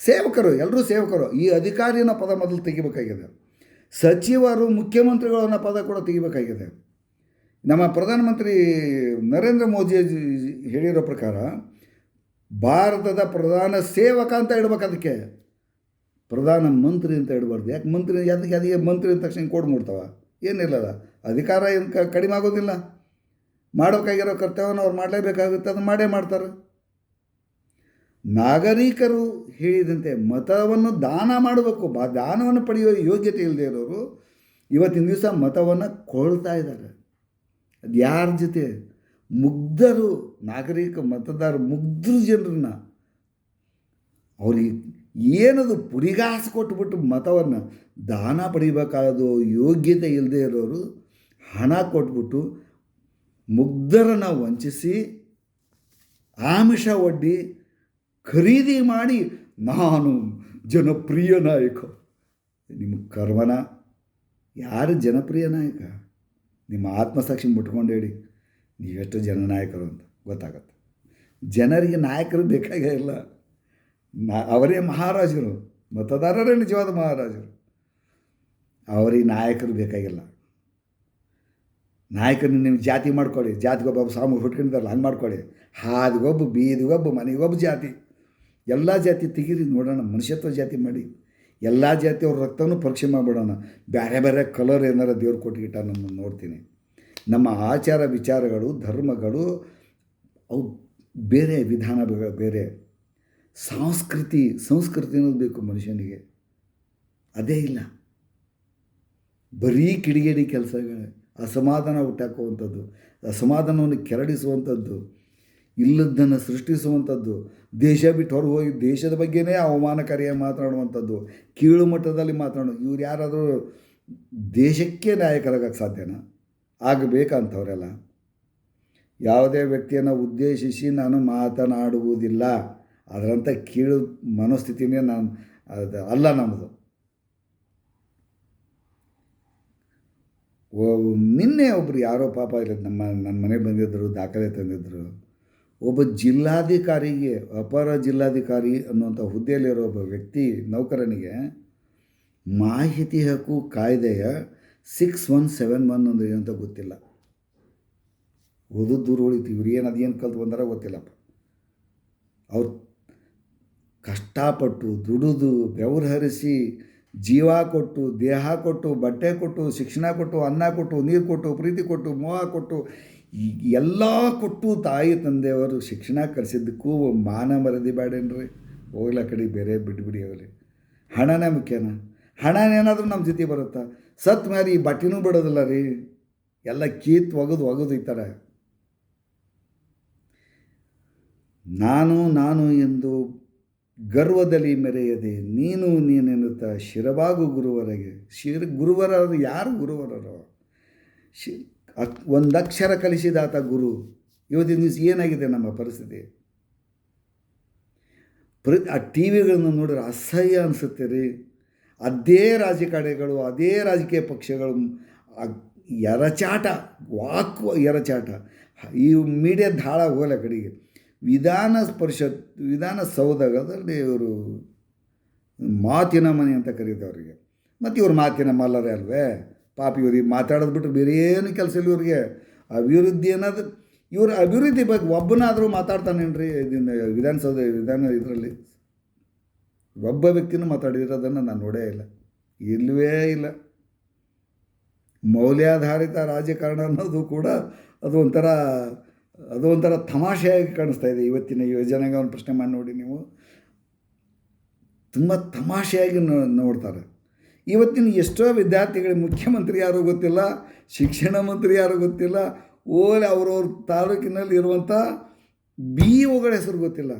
ಸೇವಕರು ಎಲ್ಲರೂ ಸೇವಕರು. ಈ ಅಧಿಕಾರಿನ ಪದ ಮೊದಲು ತೆಗಿಬೇಕಾಗಿದೆ. ಸಚಿವರು ಮುಖ್ಯಮಂತ್ರಿಗಳು ಪದ ಕೂಡ ತೆಗಿಬೇಕಾಗಿದೆ. ನಮ್ಮ ಪ್ರಧಾನಮಂತ್ರಿ ನರೇಂದ್ರ ಮೋದಿ ಹೇಳಿರೋ ಪ್ರಕಾರ, ಭಾರತದ ಪ್ರಧಾನ ಸೇವಕ ಅಂತ ಇಡಬೇಕು ಅದಕ್ಕೆ. ಪ್ರಧಾನ ಮಂತ್ರಿ ಅಂತ ಇಡಬಾರ್ದು ಯಾಕೆ ಮಂತ್ರಿ ಅದಕ್ಕೆ ಅದಕ್ಕೆ ಮಂತ್ರಿ ಅಂದ ತಕ್ಷಣ ಕೋಡ್ ಮೂಡ್ತಾವ? ಅದ ಅಧಿಕಾರ ಏನು ಕ, ಕಡಿಮೆ ಆಗೋದಿಲ್ಲ. ಮಾಡೋಕ್ಕಾಗಿರೋ ಕರ್ತವ್ಯನ ಅವ್ರು ಮಾಡಲೇಬೇಕಾಗುತ್ತೆ ಅದನ್ನು ಮಾಡೇ ಮಾಡ್ತಾರೆ. ನಾಗರಿಕರು ಹೇಳಿದಂತೆ ಮತವನ್ನು ದಾನ ಮಾಡಬೇಕು. ಬಾ, ದಾನವನ್ನು ಪಡೆಯುವ ಯೋಗ್ಯತೆ ಇಲ್ಲದೆ ಇರೋರು ಇವತ್ತಿನ ದಿವಸ ಮತವನ್ನು ಕೊಳ್ತಾ ಇದ್ದಾರೆ. ಅದು ಯಾರ ಜೊತೆ? ಮುಗ್ಧರು, ನಾಗರಿಕ ಮತದಾರ, ಮುಗ್ಧರು ಜನರನ್ನ. ಅವ್ರಿಗೆ ಏನದು ಪುರಿಗಾಸಿ ಕೊಟ್ಬಿಟ್ಟು ಮತವನ್ನು ದಾನ ಪಡಿಬೇಕಾದೋ ಯೋಗ್ಯತೆ ಇಲ್ಲದೆ ಇರೋರು ಹಣ ಕೊಟ್ಬಿಟ್ಟು ಮುಗ್ಧರನ್ನು ವಂಚಿಸಿ ಆಮಿಷ ಒಡ್ಡಿ ಖರೀದಿ ಮಾಡಿ, ನಾನು ಜನಪ್ರಿಯ ನಾಯಕ. ನಿಮ್ಮ ಕರ್ಮನ? ಯಾರು ಜನಪ್ರಿಯ ನಾಯಕ? ನಿಮ್ಮ ಆತ್ಮಸಾಕ್ಷಿ ಮುಟ್ಕೊಂಡು ಹೇಳಿ. ನೀವೆಷ್ಟು ಜನನಾಯಕರು ಅಂತ ಗೊತ್ತಾಗತ್ತೆ. ಜನರಿಗೆ ನಾಯಕರು ಬೇಕಾಗೇ ಇಲ್ಲ. ಅವರೇ ಮಹಾರಾಜರು, ಮತದಾರರೇ ನಿಜವಾದ ಮಹಾರಾಜರು. ಅವರಿಗೆ ನಾಯಕರು ಬೇಕಾಗಿಲ್ಲ. ನಾಯಕರನ್ನ ನೀವು ಜಾತಿ ಮಾಡ್ಕೊಳ್ಳಿ. ಜಾತಿಗೊಬ್ಬ ಸಾಮೂರು ಹುಟ್ಕೊಂಡಿದ್ದಾರಲ್ಲ ಹಂಗೆ ಮಾಡ್ಕೊಳ್ಳಿ. ಹಾದಿಗೊಬ್ಬ, ಬೀದಿಗೊಬ್ಬ, ಮನೆಗೊಬ್ಬ ಜಾತಿ. ಎಲ್ಲ ಜಾತಿ ತೆಗೀರಿ, ನೋಡೋಣ, ಮನುಷ್ಯತ್ವ ಜಾತಿ ಮಾಡಿ. ಎಲ್ಲ ಜಾತಿಯವ್ರ ರಕ್ತನೂ ಪರೀಕ್ಷೆ ಮಾಡಿಬಿಡೋಣ. ಬೇರೆ ಬೇರೆ ಕಲರ್ ಏನಾರ ದೇವ್ರು ಕೊಟ್ಟಿಗಿಟ್ಟ ನಮ್ಮ ನೋಡ್ತೀನಿ. ನಮ್ಮ ಆಚಾರ ವಿಚಾರಗಳು, ಧರ್ಮಗಳು, ಅವು ಬೇರೆ ವಿಧಾನಗಳು ಬೇರೆ. ಸಂಸ್ಕೃತಿ ಸಂಸ್ಕೃತಿ ಅನ್ನೋದು ಬೇಕು ಮನುಷ್ಯನಿಗೆ. ಅದೇ ಇಲ್ಲ. ಬರೀ ಕಿಡಿಗೇಡಿ ಕೆಲಸಗಳೇ, ಅಸಮಾಧಾನ ಹುಟ್ಟಾಕುವಂಥದ್ದು, ಅಸಮಾಧಾನವನ್ನು ಕೆರಡಿಸುವಂಥದ್ದು ಇಲ್ಲದ್ದನ್ನು ಸೃಷ್ಟಿಸುವಂಥದ್ದು, ದೇಶ ಬಿಟ್ಟು ಹೊರಗೆ ಹೋಗಿ ದೇಶದ ಬಗ್ಗೆನೇ ಅವಮಾನಕಾರಿಯಾಗಿ ಮಾತನಾಡುವಂಥದ್ದು, ಕೀಳು ಮಟ್ಟದಲ್ಲಿ ಮಾತನಾಡೋ, ಇವ್ರು ಯಾರಾದರೂ ದೇಶಕ್ಕೆ ನಾಯಕರಾಗಕ್ಕೆ ಸಾಧ್ಯನಾ? ಆಗಬೇಕಂಥವರೆಲ್ಲ. ಯಾವುದೇ ವ್ಯಕ್ತಿಯನ್ನು ಉದ್ದೇಶಿಸಿ ನಾನು ಮಾತನಾಡುವುದಿಲ್ಲ. ಅದರಂಥ ಕೀಳು ಮನೋಸ್ಥಿತಿನೇ ನಾನು ಅದು ಅಲ್ಲ ನಮ್ಮದು ಓ, ನಿನ್ನೆ ಒಬ್ಬರು ಯಾರೋ ಪಾಪ ಇಲ್ಲ ನಮ್ಮ ನನ್ನ ಮನೆಗೆ ಬಂದಿದ್ದರು ದಾಖಲೆ ತಂದಿದ್ದರು ಒಬ್ಬ ಜಿಲ್ಲಾಧಿಕಾರಿಗೆ, ಅಪರ ಜಿಲ್ಲಾಧಿಕಾರಿ ಅನ್ನುವಂಥ ಹುದ್ದೆಯಲ್ಲಿರೋ ಒಬ್ಬ ವ್ಯಕ್ತಿ, ನೌಕರನಿಗೆ ಮಾಹಿತಿ ಹಕ್ಕು ಕಾಯ್ದೆಯ ಸಿಕ್ಸ್ ಒನ್ ಸೆವೆನ್ ಒನ್ ಅಂದರೆ ಏನಂತ ಗೊತ್ತಿಲ್ಲ. ಓದೋದು ದೂರ ಉಳಿತು ಇವ್ರು ಏನು ಅದೇನು ಕಲ್ತು ಬಂದಾರ ಗೊತ್ತಿಲ್ಲಪ್ಪ. ಅವ್ರು ಕಷ್ಟಪಟ್ಟು, ದುಡಿದು ಬೆವರು ಹರಿಸಿ ಜೀವ ಕೊಟ್ಟು, ದೇಹ ಕೊಟ್ಟು, ಬಟ್ಟೆ ಕೊಟ್ಟು, ಶಿಕ್ಷಣ ಕೊಟ್ಟು, ಅನ್ನ ಕೊಟ್ಟು, ನೀರು ಕೊಟ್ಟು, ಪ್ರೀತಿ ಕೊಟ್ಟು, ಮೋಹ ಕೊಟ್ಟು ಎಲ್ಲ ಕೊಟ್ಟು ತಾಯಿ ತಂದೆಯವರು ಶಿಕ್ಷಣ ಕಲಿಸಿದ್ದಕ್ಕೂ ಮಾನ ಮರದಿ ಬೇಡೇನ್ರಿ ಹೋಗ್ಲ ಕಡೆ ಬೇರೆ ಬಿಟ್ಬಿಡಿ ಹೋಗಲಿ ಹಣನೇ ಮುಖ್ಯನ. ಹಣನೇನಾದರೂ ನಮ್ಮ ಜೊತೆ ಬರುತ್ತಾ? ಸತ್ ಮೇಲೆ ಈ ಬಟ್ಟೆನೂ ಬಿಡೋದಿಲ್ಲ ರೀ. ಎಲ್ಲ ಕೀತ್ ಒಗದು ಒಗದು ಈ ಥರ ನಾನು ನಾನು ಎಂದು ಗರ್ವದಲ್ಲಿ ಮೆರೆಯದೆ, ನೀನು ನೀನೆನ್ನುತ್ತಾ ಶಿರಬಾಗು ಗುರುವರೆಗೆ. ಶಿರ ಗುರುವರರು ಯಾರು ಗುರುವರರು? ಶಿ ಅಕ್ ಒಂದು ಅಕ್ಷರ ಕಲಿಸಿದಾತ ಗುರು. ಇವತ್ತಿನ ದಿವಸ ಏನಾಗಿದೆ ನಮ್ಮ ಪರಿಸ್ಥಿತಿ? ಪ್ರ ಆ ಟಿ ವಿಗಳನ್ನು ನೋಡಿದ್ರೆ ಅಸಹ್ಯ ಅನಿಸುತ್ತೆ ರೀ. ಅದೇ ರಾಜಕಾರಣಿಗಳು, ಅದೇ ರಾಜಕೀಯ ಪಕ್ಷಗಳು ಎರಚಾಟ ವಾಕ್ ಎರಚಾಟ ಈ ಮೀಡಿಯಾದ ಧಾಳ ಹೋಗಲ್ಲ ಕಡೆಗೆ. ವಿಧಾನ ಪರಿಷತ್ ವಿಧಾನಸೌಧದಲ್ಲಿ ಇವರು ಮಾತಿನ ಮನೆ ಅಂತ ಅವರಿಗೆ. ಮತ್ತು ಇವ್ರು ಮಾತಿನ ಮಲ್ಲರೇ ಅಲ್ವೇ? ಪಾಪ ಇವ್ರಿಗೆ ಮಾತಾಡೋದು ಬಿಟ್ಟರೆ ಬೇರೆ ಏನು ಕೆಲಸ ಇಲ್ಲ ಇವ್ರಿಗೆ. ಅಭಿವೃದ್ಧಿ ಅನ್ನೋದು, ಇವ್ರ ಅಭಿವೃದ್ಧಿ ಬಗ್ಗೆ ಒಬ್ಬನಾದರೂ ಮಾತಾಡ್ತಾನೇನ್ರಿ ಇದನ್ನ ವಿಧಾನಸೌಧ, ವಿಧಾನ ಇದರಲ್ಲಿ? ಒಬ್ಬ ವ್ಯಕ್ತಿನೂ ಮಾತಾಡಿರೋದನ್ನು ನಾನು ನೋಡೇ ಇಲ್ಲ. ಇಲ್ಲವೇ ಇಲ್ಲ. ಮೌಲ್ಯಾಧಾರಿತ ರಾಜಕಾರಣ ಅನ್ನೋದು ಕೂಡ ಅದು ಒಂಥರ ಅದು ಒಂಥರ ತಮಾಷೆಯಾಗಿ ಕಾಣಿಸ್ತಾ ಇದೆ ಇವತ್ತಿನ ಯೋಜನೆಗೆ ಒಂದು ಪ್ರಶ್ನೆ ಮಾಡಿ ನೋಡಿ ನೀವು. ತುಂಬ ತಮಾಷೆಯಾಗಿ ನೋಡ್ತಾರೆ. ಇವತ್ತಿನ ಎಷ್ಟೋ ವಿದ್ಯಾರ್ಥಿಗಳಿಗೆ ಮುಖ್ಯಮಂತ್ರಿ ಯಾರು ಗೊತ್ತಿಲ್ಲ, ಶಿಕ್ಷಣ ಮಂತ್ರಿ ಯಾರು ಗೊತ್ತಿಲ್ಲ, ಓಲೆ ಅವ್ರವ್ರ ತಾಲೂಕಿನಲ್ಲಿ ಇರುವಂಥ ಬಿ ಒಗಳ ಹೆಸರು ಗೊತ್ತಿಲ್ಲ.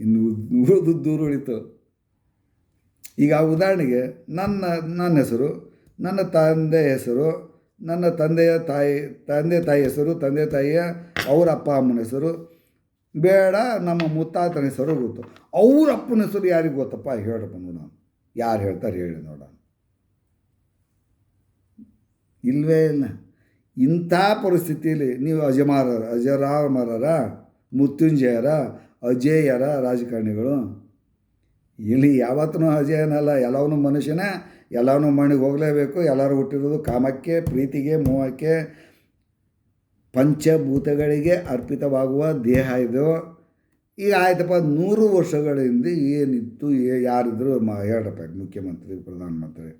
ಇನ್ನು ಉಳಿದು ದೂರ ಉಳಿತು. ಈಗ ಉದಾಹರಣೆಗೆ ನನ್ನ ನನ್ನ ಹೆಸರು, ನನ್ನ ತಂದೆ ಹೆಸರು ನನ್ನ ತಂದೆಯ ತಾಯಿ, ತಂದೆ ತಾಯಿ ಹೆಸರು, ತಂದೆ ತಾಯಿಯ ಅವರ ಅಪ್ಪ ಅಮ್ಮನ ಹೆಸರು. ಬೇಡ, ನಮ್ಮ ಮುತ್ತಾತನ ಹೆಸರು ಗೊತ್ತು. ಅವ್ರ ಅಪ್ಪನ ಹೆಸರು ಯಾರಿಗೆ ಗೊತ್ತಪ್ಪ? ಹೇಳಪ್ಪ ನೋಡೋಣ ಯಾರು ಹೇಳ್ತಾರೆ ಹೇಳಿ ನೋಡೋಣ ಇಲ್ವೇ ಇಲ್ಲ. ಇಂಥ ಪರಿಸ್ಥಿತಿಯಲ್ಲಿ ನೀವು ಅಜಮಾರರ, ಅಜರಾಮರರ, ಮೃತ್ಯುಂಜಯರ, ಅಜೇಯರ ರಾಜಕಾರಣಿಗಳು, ಇಲ್ಲಿ ಯಾವತ್ತೂ ಅಜಯನಲ್ಲ, ಎಲ್ಲವನ್ನೂ ಮನುಷ್ಯನೇ ಎಲ್ಲವನ್ನೂ ಮಣಿಗೆ ಹೋಗಲೇಬೇಕು, ಎಲ್ಲರೂ ಹುಟ್ಟಿರೋದು ಕಾಮಕ್ಕೆ, ಪ್ರೀತಿಗೆ, ಮೋಹಕ್ಕೆ, ಪಂಚಭೂತಗಳಿಗೆ ಅರ್ಪಿತವಾಗುವ ದೇಹ ಇದು. ಈಗ ಆಯ್ತಪ್ಪ, ನೂರು ವರ್ಷಗಳ ಹಿಂದೆ ಏನಿತ್ತು ಯಾರಿದ್ರು ಮ ಹೇಳಪ್ಪ ಮುಖ್ಯಮಂತ್ರಿ, ಪ್ರಧಾನಮಂತ್ರಿ.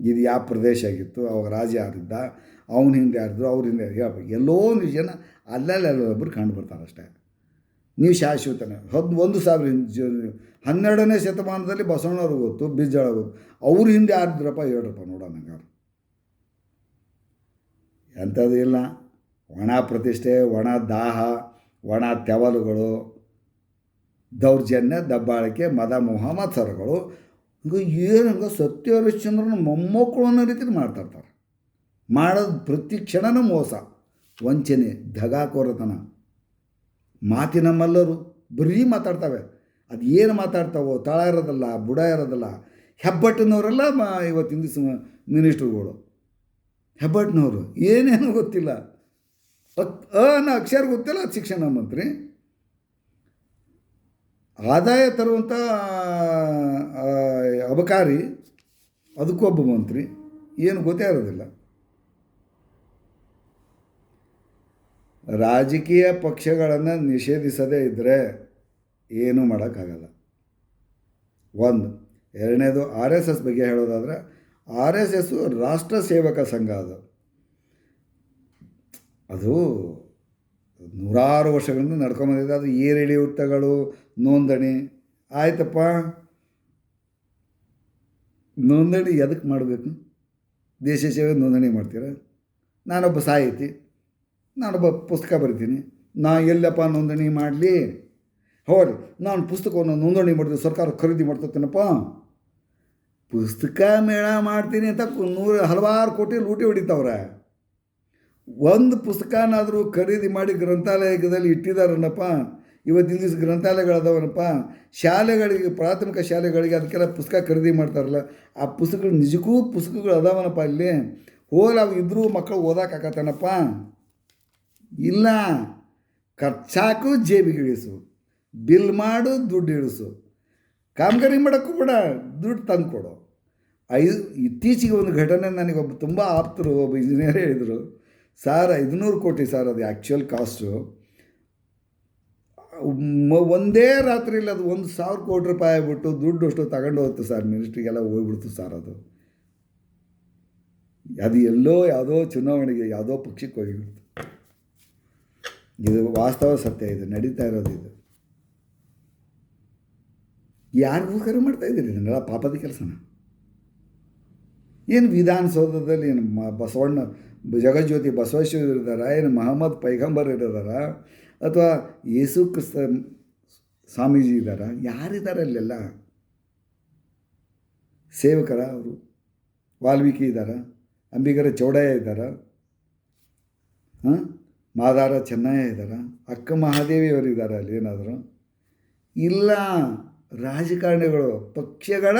ಇದು ಯಾವ ಪ್ರದೇಶ ಆಗಿತ್ತು, ಅವಾಗ ರಾಜ ಯಾರಿದ್ದ, ಅವನ ಹಿಂದೆ ಯಾರಿದ್ರು, ಅವ್ರ ಹಿಂದೆ ಹೇಳಪ್ಪ ಎಲ್ಲೋ ಒಂದು ಜನ ಅಲ್ಲಲ್ಲಿ ಅಲ್ಲೊಬ್ಬರು ಕಂಡು ಬರ್ತಾರೆ ಅಷ್ಟೇ ನೀವು ಶಾಶ್ವತನೇ. ಹದ್, ಒಂದು ಸಾವಿರ ಹನ್ನೆರಡನೇ ಶತಮಾನದಲ್ಲಿ ಬಸವಣ್ಣವ್ರಿಗೆ ಗೊತ್ತು ಬಿಜ್ಜಾಳ ಗೊತ್ತು. ಅವ್ರ ಹಿಂದೆ ಯಾರಿದ್ರಪ್ಪ ಹೇಳ್ರಪ್ಪ ನೋಡೋಣ ಹಂಗಾರೆ ಎಂಥದ್ದು ಇಲ್ಲ. ಒಣ ಪ್ರತಿಷ್ಠೆ, ಒಣ ದಾಹ, ಒಣ ತೆವಲುಗಳು, ದೌರ್ಜನ್ಯ, ದಬ್ಬಾಳಿಕೆ, ಮದ ಮೋಹ, ಮತ್ಸರಗಳು. ಹಂಗೆ ಏನಂಗ ಸತ್ಯ ಹರಿಶ್ಚಂದ್ರನ ಮೊಮ್ಮಕ್ಕಳು ಅನ್ನೋ ರೀತಿಲಿ ಮಾಡ್ತಾಯಿರ್ತಾರೆ ಮಾಡೋದು ಪ್ರತಿ ಕ್ಷಣನೂ ಮೋಸ. ವಂಚನೆ ದಗಾಕೋರತನ ಮಾತಿನ ಮಲ್ಲರು ಬರೀ ಮಾತಾಡ್ತವೆ. ಅದು ಏನು ಮಾತಾಡ್ತಾವೋ ತಳ ಇರೋದಲ್ಲ, ಬುಡ ಇರೋದಲ್ಲ, ಹೆಬ್ಬಟ್ಟಿನವರೆಲ್ಲ ಮ ಇವತ್ತಿನ ದಿವಸ ಮಿನಿಸ್ಟ್ರುಗಳು. ಹೆಬ್ಬಟ್ಟಿನವರು, ಏನೇನು ಗೊತ್ತಿಲ್ಲ. ಅ ಅನ ಅಕ್ಷರ ಗೊತ್ತಿಲ್ಲ ಶಿಕ್ಷಣ ಮಂತ್ರಿ. ಆದಾಯ ತರುವಂಥ ಅಬಕಾರಿ, ಅದಕ್ಕೊಬ್ಬ ಮಂತ್ರಿ, ಏನು ಗೊತ್ತೇ ಇರೋದಿಲ್ಲ. ರಾಜಕೀಯ ಪಕ್ಷಗಳನ್ನು ನಿಷೇಧಿಸದೇ ಇದ್ದರೆ ಏನೂ ಮಾಡೋಕ್ಕಾಗಲ್ಲ. ಒಂದು, ಎರಡನೇದು ಆರ್ ಎಸ್ ಎಸ್ ಬಗ್ಗೆ ಹೇಳೋದಾದರೆ, ಆರ್ ಎಸ್ ಎಸ್ಸು ರಾಷ್ಟ್ರ ಸೇವಕ ಸಂಘ ಅದು. ಅದು ನೂರಾರು ವರ್ಷಗಳಿಂದ ನಡ್ಕೊಂಬಂದಿದೆ ಅದು ಏರಿಳಿಯುತ್ತಗಳು ನೋಂದಣಿ. ಆಯ್ತಪ್ಪ. ನೋಂದಣಿ ಎದಕ್ಕೆ ಮಾಡಬೇಕು? ದೇಶ ಸೇವೆ ನೋಂದಣಿ ಮಾಡ್ತೀರ? ನಾನೊಬ್ಬ ಸಾಹಿತಿ. ನಾನೊಬ್ಬ ಪುಸ್ತಕ ಬರಿತೀನಿ. ನಾ ಎಲ್ಲಪ್ಪ ನೋಂದಣಿ ಮಾಡಲಿ? ಹೌದು, ನಾನು ಪುಸ್ತಕವನ್ನು ನೋಂದಣಿ ಮಾಡಿದ್ರೆ ಸರ್ಕಾರ ಖರೀದಿ ಮಾಡ್ತತ್ತೇನಪ್ಪ ಪುಸ್ತಕ ಮೇಳ ಮಾಡ್ತೀನಿ ಅಂತ ನೂರು ಹಲವಾರು ಕೋಟಿ ಲೂಟಿ ಹೊಡಿತಾವ್ರೆ. ಒಂದು ಪುಸ್ತಕನಾದರೂ ಖರೀದಿ ಮಾಡಿ ಗ್ರಂಥಾಲಯದಲ್ಲಿ ಇಟ್ಟಿದಾರನಪ್ಪ. ಇವತ್ತಿನ ದಿವಸ ಗ್ರಂಥಾಲಯಗಳದವನಪ್ಪ. ಶಾಲೆಗಳಿಗೆ, ಪ್ರಾಥಮಿಕ ಶಾಲೆಗಳಿಗೆ ಅದಕ್ಕೆಲ್ಲ ಪುಸ್ತಕ ಖರೀದಿ ಮಾಡ್ತಾರಲ್ಲ, ಆ ಪುಸ್ತಕಗಳು ನಿಜಕ್ಕೂ ಪುಸ್ತಕಗಳು ಅದಾವನಪ್ಪ ಇಲ್ಲಿ ಹೋಲ್ ಅವು ಇದ್ರೂ ಮಕ್ಕಳು ಓದೋಕ್ಕಾಗತ್ತನಪ್ಪ ಇಲ್ಲ ಖರ್ಚಾಕು ಜೇಬಿಗೆ ಇಳಿಸು. ಬಿಲ್ ಮಾಡು, ದುಡ್ಡು ಇಳಿಸು. ಕಾಮಗಾರಿ ಮಾಡೋಕ್ಕೂ ಬೇಡ ದುಡ್ಡು ತಂದು ಕೊಡು. ಐದು, ಇತ್ತೀಚೆಗೆ ಒಂದು ಘಟನೆ ನನಗೊಬ್ಬ ತುಂಬ ಆಪ್ತರು, ಒಬ್ಬ ಇಂಜಿನಿಯರ್ ಹೇಳಿದರು, ಸರ್, ಐದುನೂರು ಕೋಟಿ ಸರ್, ಅದು ಆ್ಯಕ್ಚುಯಲ್ ಕಾಸ್ಟು ಒಂದೇ ರಾತ್ರಿಯಲ್ಲಿ ಅದು ಒಂದು ಸಾವಿರ ಕೋಟಿ ರೂಪಾಯಿ ಆಗ್ಬಿಟ್ಟು ದುಡ್ಡು ಅಷ್ಟು ತಗೊಂಡು ಹೋಗ್ತು ಸರ್, ಮಿನಿಸ್ಟ್ರಿಗೆಲ್ಲ ಹೋಗ್ಬಿಡ್ತು ಸರ್ ಅದು. ಅದು ಎಲ್ಲೋ ಯಾವುದೋ ಚುನಾವಣೆಗೆ, ಯಾವುದೋ ಪಕ್ಷಕ್ಕೆ ಹೋಗಿಬಿಡ್ತು. ಇದು ವಾಸ್ತವ ಸತ್ಯ, ಇದು ನಡೀತಾ ಇರೋದು ಇದು. ಯಾರಿಗೋಸ್ಕರ ಮಾಡ್ತಾ ಇದ್ದೀರಿ? ಇದನ್ನೆಲ್ಲ ಪಾಪದ ಕೆಲಸನ? ಏನು ವಿಧಾನಸೌಧದಲ್ಲಿ ಏನು ಮ ಬಸವಣ್ಣ ಜಗಜ್ಯೋತಿ ಬಸವೇಶ್ವರ ಇದ್ದಾರ? ಏನು ಮಹಮ್ಮದ್ ಪೈಗಂಬರ್ ಇರೋದಾರ ಅಥವಾ ಯೇಸು ಕ್ರಿಸ್ತ ಸ್ವಾಮೀಜಿ ಇದ್ದಾರ? ಯಾರಿದ್ದಾರೆ ಅಲ್ಲೆಲ್ಲ? ಸೇವಕರ ಅವರು? ವಾಲ್ಮೀಕಿ ಇದ್ದಾರ? ಅಂಬಿಗರ ಚೌಡಯ್ಯ ಇದ್ದಾರ? ಹಾಂ? ಮಾದಾರ ಚೆನ್ನಯ್ಯ ಇದ್ದಾರ? ಅಕ್ಕ ಮಹಾದೇವಿಯವರು ಇದ್ದಾರೆ ಅಲ್ಲಿ ಏನಾದರೂ? ಇಲ್ಲ. ರಾಜಕಾರಣಿಗಳು, ಪಕ್ಷಗಳ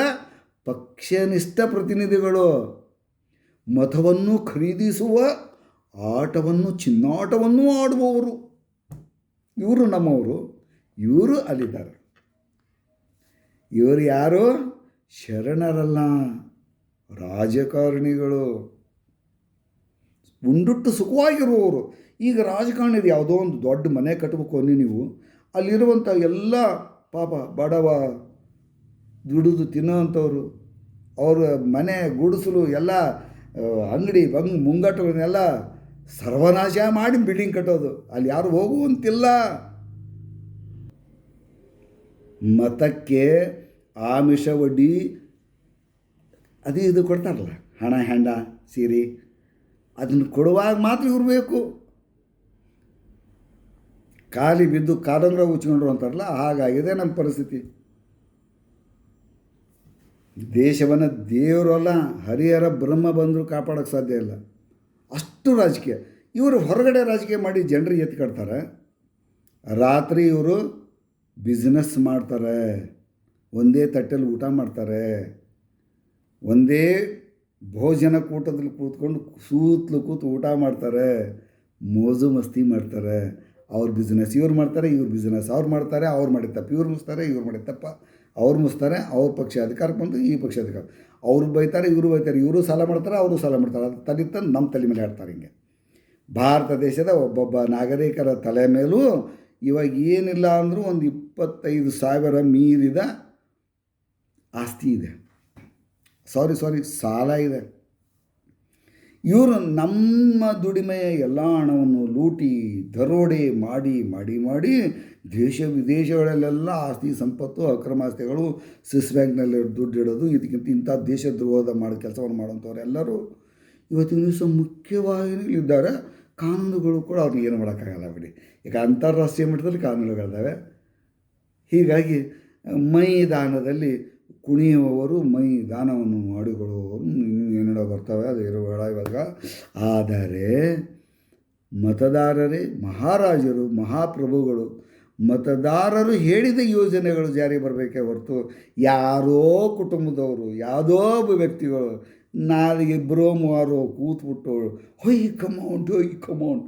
ಪಕ್ಷನಿಷ್ಠ ಪ್ರತಿನಿಧಿಗಳು. ಮತವನ್ನು ಖರೀದಿಸುವ, ಆಟವನ್ನು, ಚಿನ್ನಾಟವನ್ನು ಆಡುವವರು. ಇವರು ನಮ್ಮವರು, ಇವರು ಅಲ್ಲಿದ್ದಾರೆ. ಇವರು ಯಾರು? ಶರಣರಲ್ಲ, ರಾಜಕಾರಣಿಗಳು. ಉಂಡುಟ್ಟು ಸುಖವಾಗಿರುವವರು. ಈಗ ರಾಜಕಾರಣಿದು ಯಾವುದೋ ಒಂದು ದೊಡ್ಡ ಮನೆ ಕಟ್ಟಬೇಕು ನೀವು, ಅಲ್ಲಿರುವಂಥ ಎಲ್ಲ ಪಾಪ ಬಡವ ದುಡಿದು ತಿನ್ನೋವಂಥವ್ರು ಅವ್ರ ಮನೆ ಗುಡಿಸಲು ಎಲ್ಲ ಅಂಗಡಿ ಬಂಗ್ ಮುಂಗಟ್ಟುಗಳನ್ನೆಲ್ಲ ಸರ್ವನಾಶ ಮಾಡಿ ಬಿಲ್ಡಿಂಗ್ ಕಟ್ಟೋದು. ಅಲ್ಲಿ ಯಾರು ಹೋಗುವಂತಿಲ್ಲ ಮತಕ್ಕೆ ಆಮಿಷ ಒಡ್ಡಿ, ಅದು ಇದು ಕೊಡ್ತಾರಲ್ಲ, ಹಣ ಹೆಂಡ ಸೀರೆ, ಅದನ್ನು ಕೊಡುವಾಗ ಮಾತ್ರ ಇವ್ರು ಬೇಕು. ಖಾಲಿ ಬಿದ್ದು ಕಾದಂಗ್ರ ಉಚ್ಕೊಂಡ್ರು ಅಂತಾರಲ್ಲ, ಹಾಗಾಗಿದೆ ನಮ್ಮ ಪರಿಸ್ಥಿತಿ. ದೇಶವನ್ನು ದೇವರಲ್ಲ ಹರಿಹರ ಬ್ರಹ್ಮ ಬಂದರೂ ಕಾಪಾಡೋಕ್ಕೆ ಸಾಧ್ಯ ಇಲ್ಲ. ಅಷ್ಟು ರಾಜಕೀಯ. ಇವರು ಹೊರಗಡೆ ರಾಜಕೀಯ ಮಾಡಿ ಜನರಿಗೆ ಎತ್ತಿ ಕಟ್ತಾರೆ ರಾತ್ರಿ ಇವರು ಬಿಸ್ನೆಸ್ ಮಾಡ್ತಾರೆ. ಒಂದೇ ತಟ್ಟೆಲಿ ಊಟ ಮಾಡ್ತಾರೆ. ಒಂದೇ ಭೋಜನ ಕೂಟದಲ್ಲಿ ಕೂತ್ಕೊಂಡು ಸೂತ್ಲು ಕೂತು ಊಟ ಮಾಡ್ತಾರೆ. ಮೋಜು ಮಸ್ತಿ ಮಾಡ್ತಾರೆ. ಅವ್ರ ಬಿಸ್ನೆಸ್ ಇವ್ರು ಮಾಡ್ತಾರೆ, ಇವ್ರ ಬಿಸ್ನೆಸ್ ಅವ್ರು ಮಾಡ್ತಾರೆ, ಅವ್ರು ಮಾಡಿದ ತಪ್ಪು ಇವ್ರು ಮುಸ್ತಾರೆ ಇವ್ರು ಮಾಡಿದ ತಪ್ಪ ಅವ್ರು ಮುಸ್ತಾರೆ ಅವ್ರ ಪಕ್ಷ ಅಧಿಕಾರಕ್ಕೆ ಬಂದು ಈ ಪಕ್ಷ ಅಧಿಕಾರ ಅವ್ರು ಬೈತಾರೆ, ಇವರು ಬೈತಾರೆ, ಇವರು ಸಾಲ ಮಾಡ್ತಾರೆ, ಅವರು ಸಾಲ ಮಾಡ್ತಾರೆ. ಅದು ತಲೆ ತಂದು ನಮ್ಮ ತಲೆ ಮೇಲೆ ಆಡ್ತಾರೆ ಹಿಂಗೆ. ಭಾರತ ದೇಶದ ಒಬ್ಬೊಬ್ಬ ನಾಗರಿಕರ ತಲೆ ಮೇಲೂ ಇವಾಗ ಏನಿಲ್ಲ ಅಂದರೂ ಒಂದು ಇಪ್ಪತ್ತೈದು ಸಾವಿರ ಮೀರಿದ ಆಸ್ತಿ ಇದೆ. ಸಾರಿ ಸಾರಿ ಸಾಲ ಇದೆ. ಇವರು ನಮ್ಮ ದುಡಿಮೆಯ ಎಲ್ಲ ಹಣವನ್ನು ಲೂಟಿ, ದರೋಡೆ ಮಾಡಿ ಮಾಡಿ ಮಾಡಿ ದೇಶ ವಿದೇಶಗಳಲ್ಲೆಲ್ಲ ಆಸ್ತಿ ಸಂಪತ್ತು, ಅಕ್ರಮ ಆಸ್ತಿಗಳು ಸ್ವಿಸ್ ಬ್ಯಾಂಕ್ನಲ್ಲಿ ದುಡ್ಡು ಇಡೋದು, ಇದಕ್ಕಿಂತ ಇಂಥ ದೇಶ ದ್ರೋಹದ ಮಾಡಿ, ಕೆಲಸವನ್ನು ಮಾಡೋಂಥವ್ರೆಲ್ಲರೂ ಇವತ್ತಿನ ದಿವಸ ಮುಖ್ಯವಾಗಿದ್ದಾರೆ ಕಾನೂನುಗಳು ಕೂಡ ಅವ್ರಿಗೆ ಏನು ಮಾಡೋಕ್ಕಾಗಲ್ಲ ಬಿಡಿ. ಈಗ ಅಂತಾರಾಷ್ಟ್ರೀಯ ಮಟ್ಟದಲ್ಲಿ ಕಾನೂನುಗಳಿದ್ದಾವೆ. ಹೀಗಾಗಿ ಮೈದಾನದಲ್ಲಿ ಕುಣಿಯುವವರು ಮೈ ದಾನವನ್ನು ಮಾಡಿಕೊಳ್ಳುವವರು ಏನೇನೋ ಬರ್ತವೆ, ಅದು ಇರುವ ಇವಾಗ. ಆದರೆ ಮತದಾರರೇ, ಮಹಾರಾಜರು, ಮಹಾಪ್ರಭುಗಳು, ಮತದಾರರು ಹೇಳಿದ ಯೋಜನೆಗಳು ಜಾರಿ ಬರಬೇಕೇ ಹೊರತು ಯಾರೋ ಕುಟುಂಬದವರು, ಯಾವುದೋ ಒಬ್ಬ ವ್ಯಕ್ತಿಗಳು ನಾಲ್ಗೆ ಇಬ್ಬರೋ ಮೂವರು ಕೂತ್ಬಿಟ್ಟು, ಹೈ ಕಮಾಂಡ್ ಹೈ ಕಮಾಂಡ್.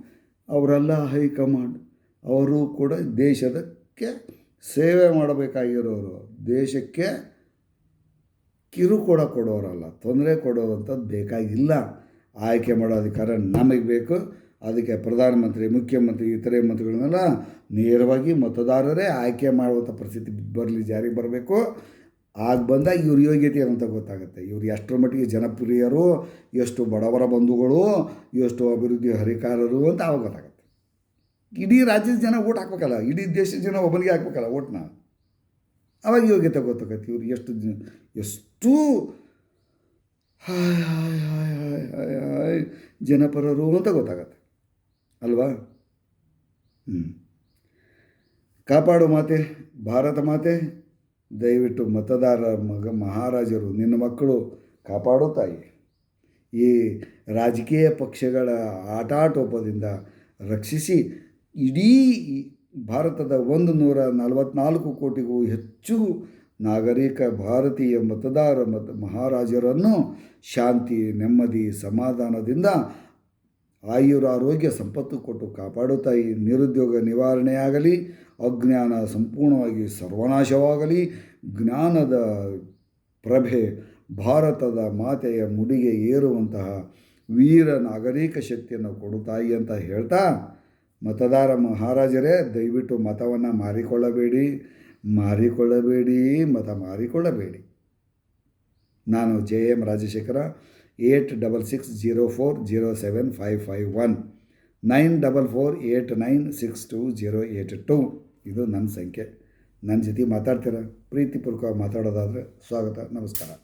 ಅವರೆಲ್ಲ, ಹೈ ಕಮಾಂಡ್. ಅವರು ಕೂಡ ದೇಶದಕ್ಕೆ ಸೇವೆ ಮಾಡಬೇಕಾಗಿರೋರು, ದೇಶಕ್ಕೆ ಕಿರುಕುಳ ಕೊಡೋರಲ್ಲ. ತೊಂದರೆ ಕೊಡೋವಂಥದ್ದು ಬೇಕಾಗಿಲ್ಲ. ಆಯ್ಕೆ ಮಾಡೋ ಅಧಿಕಾರ ನಮಗೆ ಬೇಕು. ಅದಕ್ಕೆ ಪ್ರಧಾನಮಂತ್ರಿ, ಮುಖ್ಯಮಂತ್ರಿ, ಇತರೆ ಮಂತ್ರಿಗಳನ್ನೆಲ್ಲ ನೇರವಾಗಿ ಮತದಾರರೇ ಆಯ್ಕೆ ಮಾಡುವಂಥ ಪರಿಸ್ಥಿತಿ ಬರಲಿ, ಜಾರಿಗೆ ಬರಬೇಕು. ಆಗ ಬಂದಾಗ ಇವ್ರ ಯೋಗ್ಯತೆ ಅಂತ ಗೊತ್ತಾಗುತ್ತೆ. ಇವ್ರು ಎಷ್ಟರ ಮಟ್ಟಿಗೆ ಜನಪ್ರಿಯರು, ಎಷ್ಟು ಬಡವರ ಬಂಧುಗಳು, ಎಷ್ಟು ಅಭಿವೃದ್ಧಿ ಹರಿಕಾರರು ಅಂತ ಆವಾಗ ಗೊತ್ತಾಗುತ್ತೆ. ಇಡೀ ರಾಜ್ಯದ ಜನ ಓಟ್ ಹಾಕ್ಬೇಕಲ್ಲ. ಇಡೀ ದೇಶದ ಜನ ಒಬ್ಬನಿಗೆ ಹಾಕ್ಬೇಕಲ್ಲ ಓಟ್ನ. ಅವಾಗ ಯೋಗ್ಯತೆ ಗೊತ್ತಾಗತ್ತೆ ಇವ್ರು ಎಷ್ಟು ದಿನ ಎಷ್ಟು hi hi hi hi hi hi ಜನಪರರು ಅಂತ ಗೊತ್ತಾಗತ್ತೆ. ಅಲ್ವಾ? ಹ್ಞೂ ಕಾಪಾಡು ಮಾತೆ, ಭಾರತ ಮಾತೆ, ದಯವಿಟ್ಟು ಮತದಾರ ಮಗ ಮಹಾರಾಜರು, ನಿನ್ನ ಮಕ್ಕಳು ಕಾಪಾಡೋ ತಾಯಿ. ಈ ರಾಜಕೀಯ ಪಕ್ಷಗಳ ಆಟಾಟೋಪದಿಂದ ರಕ್ಷಿಸಿ, ಇಡೀ ಭಾರತದ ಒಂದು ನೂರ ನಲವತ್ನಾಲ್ಕು ಕೋಟಿಗೂ ಹೆಚ್ಚು ನಾಗರಿಕ ಭಾರತೀಯ ಮತದಾರ ಮತ ಮಹಾರಾಜರನ್ನು ಶಾಂತಿ, ನೆಮ್ಮದಿ, ಸಮಾಧಾನದಿಂದ ಆಯುರಾರೋಗ್ಯ ಸಂಪತ್ತು ಕೊಟ್ಟು ಈ ನಿರುದ್ಯೋಗ ನಿವಾರಣೆಯಾಗಲಿ, ಅಜ್ಞಾನ ಸಂಪೂರ್ಣವಾಗಿ ಸರ್ವನಾಶವಾಗಲಿ, ಜ್ಞಾನದ ಪ್ರಭೆ, ಭಾರತದ ಮಾತೆಯ ಮುಡಿಗೆ ಏರುವಂತಹ ವೀರ ನಾಗರಿಕ ಶಕ್ತಿಯನ್ನು ಕೊಡುತ್ತಾಯಿ ಅಂತ ಹೇಳ್ತಾ ಮತದಾರ ಮಹಾರಾಜರೇ, ದಯವಿಟ್ಟು ಮತವನ್ನು ಮಾರಿಕೊಳ್ಳಬೇಡಿ ಮಾರಿಕೊಳ್ಳಬೇಡಿ, ಮತ ಮಾರಿಕೊಳ್ಳಬೇಡಿ. ನಾನು J M Rajashekara, eight double six zero four zero seven five five one, nine double four eight nine six two zero eight two. ಇದು ನನ್ನ ಸಂಖ್ಯೆ. ನನ್ನ ಜೊತೆ ಮಾತಾಡ್ತೀರ? ಪ್ರೀತಿಪೂರ್ವಕವಾಗಿ ಮಾತಾಡೋದಾದರೆ ಸ್ವಾಗತ, ನಮಸ್ಕಾರ.